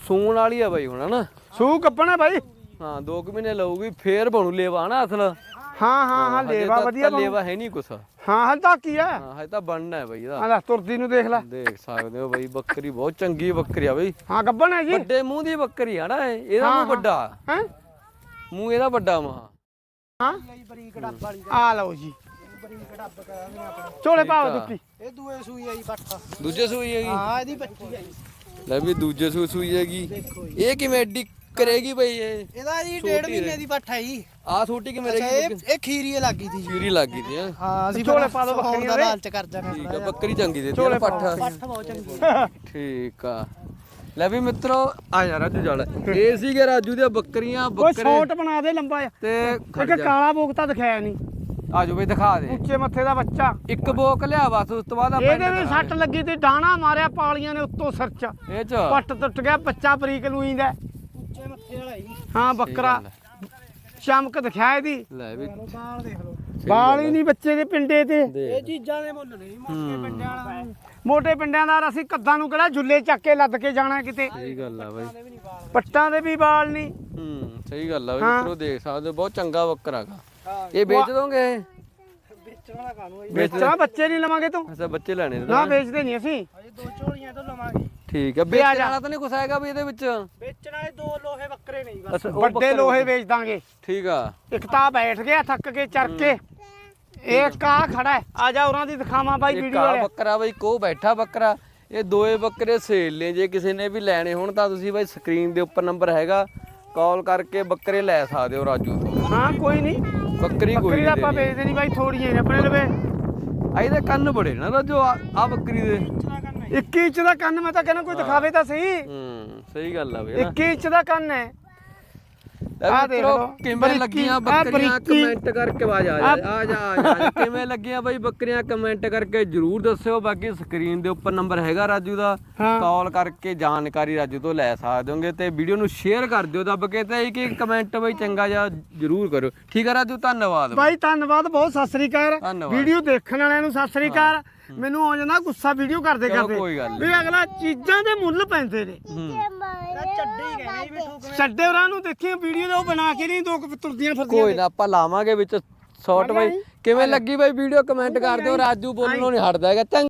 ਸੂਣ ਵਾਲੀ ਆ ਬਈ ਹੁਣ ਹਨਾ? ਸੂ ਕੱਪਣਾ ਬਾਈ। ਹਾਂ 2 ਮਹੀਨੇ ਲਊਗੀ ਫੇਰ ਬਣੂ ਲੇਵਾ ਨਾ ਅਸਲ। ਹਾਂ ਹਾਂ ਹਾਂ ਲੇਵਾ ਵਧੀਆ ਬਣੂ। ਲੇਵਾ ਹੈ ਨਹੀਂ ਕੁਛ। ਹਾਂ ਹਲ ਤਾਂ ਕੀ ਹੈ? ਹਾਂ ਹਜੇ ਤਾਂ ਬਣਨਾ ਹੈ ਬਈ ਇਹਦਾ। ਆ ਲੈ ਤੁਰਦੀ ਨੂੰ ਦੇਖ ਲੈ। ਦੇਖ ਸਕਦੇ ਹੋ ਬਈ ਬੱਕਰੀ ਬਹੁਤ ਚੰਗੀ ਬੱਕਰੀ ਆ ਬਈ। ਹਾਂ ਗੱਬਣ ਹੈ ਜੀ। ਵੱਡੇ ਮੂੰਹ ਦੀ ਬੱਕਰੀ ਆ ਨਾ ਇਹ। ਇਹਦਾ ਹਾਂ, ਮੂੰਹ ਹਾਂ। ਵੱਡਾ। ਹੈ? ਮੂੰਹ ਇਹਦਾ ਵੱਡਾ ਮਾ ਹਾਂ? ਲਈ ਬਰੀਕ ਡੱਬ ਵਾਲੀ। ਆ ਲਓ ਜੀ। ਡੱਬ ਕਰਾਂਗੇ ਆਪਣੇ ਝੋਲੇ ਆ। ਦੁੱਤੀ ਇਹ ਦੂਏ ਸੂਈ ਆਈ ਪੱਠਾ। ਦੂਜੇ ਸੂਈ ਹੈਗੀ? ਹਾਂ ਇਹਦੀ ਬੱਚੀ ਆਈ ਲੈ ਵੀ ਦੂਜੇ ਸੂਈ ਸੂਈ ਹੈਗੀ। ਦੇਖੋ ਜੀ। ਇਹ ਕਿਵੇਂ ਐਡੀ ਕਰੇਗੀ ਬਈ ਇਹ? ਇਹਦਾ ਜੀ ਡੇਢ। ਮਹੀਨੇ ਦੀ ਪੱਠਾ ਜੀ। ਆ ਛੋਟੀ ਕਿਵੇਂ ਅੱਛਾ ਰਹੇਗੀ? ਇਹ ਇਹ ਖੀਰੀਏ ਲੱਗੀ ਸੀ ਜੀ। ਚੀਰੀ ਲੱਗ ਗਈ ਹੈਂ। ਹਾਂ ਅਸੀਂ ਝੋਲੇ ਪਾ ਸੌਣ ਬੱਕਰੀਆਂ ਦਾ। ਦੇ। ਲਾਲਚ ਕਰ ਜਾਣਾ ਠੀਕ ਆ। ਬੱਕਰੀ ਚੰਗੀ ਦੇ ਝੋਲੇ ਪੱਠ। ਪੱਠ ਬਹੁਤ ਚੰਗੀ ਹੈ। ਠੀਕ ਆ। ਲੈ ਵੀ ਮਿੱਤਰੋ ਆ ਜਾ ਰਾਜੂ ਜਲ। ਇਹ ਸੀਗੇ ਰਾਜੂ ਦੀਆਂ ਬੱਕਰੀਆਂ ਕੋਈ ਬੱਕਰੇ ਛੋਟ ਬਣਾ ਦੇ ਲੰਬਾ ਜਿਹਾ। ਤੇ ਇੱਕ ਕਾਲਾ ਬੋਕਤਾ ਦਿਖਾਇਆ ਨਹੀਂ ਆ ਜਾਓ ਬਈ ਦਿਖਾ ਦੇ। ਉੱਚੇ ਮੱਥੇ ਦਾ ਬੱਚਾ। ਇੱਕ ਬੋਕ ਲਿਆ ਬਸ ਉਸ ਤੋਂ ਬਾਅਦ ਆਪਾਂ ਇਹਦੇ ਵੀ ਸੱਟ ਲੱਗੀ ਤੇ ਡਾਣਾ ਮਾਰਿਆ ਪਾਲੀਆਂ ਨੇ ਉੱਤੋਂ ਸਿਰ ਚ। ਇਹ ਚ? ਪੱਟ ਟੁੱਟ ਗਿਆ ਬੱਚਾ ਬਰੀਕ ਲੂਈਂਦਾ ਉੱਚੇ ਮੱਥੇ ਵਾਲਾ ਜੀ ਹਾਂ ਬੱਕਰਾ। ਹੈ। ਚਮਕ ਦਿਖਾਇਆ ਇਹਦੀ। ਲੈ ਵੀ। ਬਾਲ ਦੇਖ ਲਓ। ਬਾਲ ਹੀ ਨਹੀਂ ਬੱਚੇ ਦੇ ਪਿੰਡੇ ਤੇ। ਇਹ ਚੀਜ਼ਾਂ ਦੇ ਮੁੱਲ ਨਹੀਂ ਮੋਟੇ ਪਿੰਡਾਂ ਵਾਲਾ ਮੋਟੇ ਪਿੰਡਾਂ ਦਾ ਅਸੀਂ ਕੱਦਾਂ ਨੂੰ ਕਿਹੜਾ ਜੁੱਲੇ ਚੱਕ ਕੇ ਲੱਦ ਕੇ ਜਾਣਾ ਕਿਤੇ। ਸਹੀ ਗੱਲ ਆ ਬਈ। ਦੇ ਪੱਟਾਂ ਦੇ ਵੀ ਬਾਲ ਨਹੀਂ। ਹੂੰ ਸਹੀ ਗੱਲ ਆ ਬਈ। ਹਾਂ। ਮਿੱਤਰੋ ਦੇਖ ਸਕਦੇ ਹੋ ਬਹੁਤ ਚੰਗਾ ਬੱਕਰਾ ਹੈਗਾ ਹਾਂ ਇਹ ਵੇਚ ਦੋਗੇ? ਵੇਚਣ ਵਾਲਾ ਕਾਨੂੰ ਵੇਚਣਾ ਬੱਚੇ ਨਹੀਂ ਲਵਾਂਗੇ ਤੂੰ। ਅੱਛਾ ਬੱਚੇ ਲੈਣੇ ਨੇ। ਵੇਚਦੇ ਨਹੀਂ ਅਸੀਂ। ਅਜੇ ਦੋ ਝੋਲੀਆਂ ਤੋਂ ਲਵਾਂਗੇ। ਠੀਕ ਆ ਵੇਚਣ। ਵਾਲਾ ਤਾਂ ਨਹੀਂ ਕੁਛ ਹੈਗਾ ਵੀ ਇਹਦੇ ਵਿੱਚ? ਵੇਚਣ ਵਾਲੇ ਦੋ ਲੋਹੇ ਬੱਕਰੇ ਨਹੀਂ ਬਸ। ਵੱਡੇ ਬੱਕਰੇ ਲੋਹੇ ਵੇਚ ਦਾਂਗੇ। ਠੀਕ ਆ। ਇੱਕ ਤਾਂ ਬੈਠ ਗਿਆ ਥੱਕ ਕੇ ਚਰ ਕੇ। ਇਹ ਕਾ ਖੜਾ ਹੈ? ਆ ਜਾ ਉਹਨਾਂ ਦੀ ਦਿਖਾਵਾਂ ਬਾਈ ਵੀਡੀਓ ਆ ਵਾਲੇ ਬੱਕਰਾ ਬਈ ਕੋ ਬੈਠਾ ਬੱਕਰਾ ਇਹ ਦੋਏ ਬੱਕਰੇ ਸੇਲ ਨੇ ਜੇ ਕਿਸੇ ਨੇ ਵੀ ਲੈਣੇ ਹੋਣ ਤਾਂ ਤੁਸੀਂ ਬਾਈ ਸਕਰੀਨ ਦੇ ਉੱਪਰ ਨੰਬਰ ਹੈਗਾ। ਕਾਲ ਕਰਕੇ ਬੱਕਰੇ ਲੈ ਸਕਦੇ ਹੋ ਰਾਜੂ ਤੋਂ। ਹਾਂ ਕੋਈ ਨਹੀਂ। ਬੱਕਰੀ ਕੋਈ ਬੱਕਰੀ ਦਾ ਆਪਾਂ। ਵੇਚਦੇ ਨਹੀਂ ਬਾਈ ਥੋੜੀਆਂ ਨੇ ਆਪਣੇ ਲਵੇ। ਆ ਇਹਦੇ ਕੰਨ ਬੜੇ ਨਾ ਰਾਜੂ ਆ ਆ ਬੱਕਰੀ ਦੇ। 21 ਇੰਚ ਦਾ ਕੰਨ ਮੈਂ ਤਾਂ ਕਹਿੰਦਾ ਕੋਈ ਦਿਖਾਵੇ ਤਾਂ ਸਹੀ। ਹੂੰ ਸਹੀ ਗੱਲ ਆ ਬਈ। ਨਾ 21 ਇੰਚ ਦਾ ਕੰਨ ਹੈ। ਆਹ ਦੇਖ ਲਓ, ਕਿਵੇਂ ਲੱਗੀਆਂ ਬੱਕਰੀਆਂ। ਕਮੈਂਟ ਕਰਕੇ ਆ ਜਾ ਆ ਜਾ ਆ ਜਾ ਆ ਕਿਵੇਂ ਲੱਗੀਆਂ ਬਾਈ ਬੱਕਰੀਆਂ? ਕਮੈਂਟ ਕਰਕੇ ਜਰੂਰ ਦੱਸਿਓ। ਬਾਕੀ ਸਕਰੀਨ ਦੇ ਉੱਪਰ ਨੰਬਰ ਹੈਗਾ ਰਾਜੂ ਦਾ। ਕਾਲ ਕਰਕੇ ਜਾਣਕਾਰੀ ਰਾਜੂ ਤੋਂ ਲੈ ਸਕਦੇ ਹੋਗੇ ਤੇ ਵੀਡੀਓ ਨੂੰ ਸ਼ੇਅਰ ਕਰ ਦਿਓ ਦੱਬ ਕੇ ਤੇ ਇੱਕ ਇੱਕ ਕਮੈਂਟ ਬਾਈ ਚੰਗਾ ਜਿਹਾ ਜਰੂਰ ਕਰੋ ਠੀਕ ਹੈ ਰਾਜੂ ਧੰਨਵਾਦ ਬਾਈ। ਧੰਨਵਾਦ ਬਹੁਤ ਸਤਿ ਸ੍ਰੀ ਅਕਾਲ। ਵੀਡੀਓ ਦੇਖਣ ਵਾਲਿਆਂ ਨੂੰ ਸਤਿ ਸ੍ਰੀ ਅਕਾਲ। ਮੈਨੂੰ ਹੋ ਜਾਂਦਾ ਗੁੱਸਾ ਵੀਡੀਓ ਕਰਦੇ ਚਲੋ ਕਰਦੇ ਕੋਈ ਗੱਲ ਨੀ। ਵੀ ਅਗਲਾ ਚੀਜ਼ਾਂ ਦੇ ਮੁੱਲ ਪੈਂਦੇ ਨੇ। ਹੂੰ। ਚੱਡੀ ਕਹਿੰਦੇ ਜੀ ਵੀ ਠੋਕਵੇਂ ਛੱਡੇ ਉਹਨਾਂ ਨੂੰ ਦੇਖੀ ਵੀਡੀਓ ਦੇ ਉਹ ਬਣਾ ਕੇ ਨਹੀਂ ਦੋ ਕੁ ਤੁਰਦੀਆਂ ਫਿਰਦੀਆਂ ਕੋਈ ਨਾ। ਆਪਾਂ ਲਾਵਾਂਗੇ ਵਿੱਚ ਸ਼ਾਰਟ ਬਾਈ। ਕਿਵੇਂ ਲੱਗੀ ਬਾਈ ਵੀਡੀਓ ਕਮੈਂਟ ਕਰ ਦਿਓ ਰਾਜੂ ਬੋਲਣੋਂ ਨਹੀਂ ਹਟਦਾ ਹੈਗਾ। ਚੰਗਾ।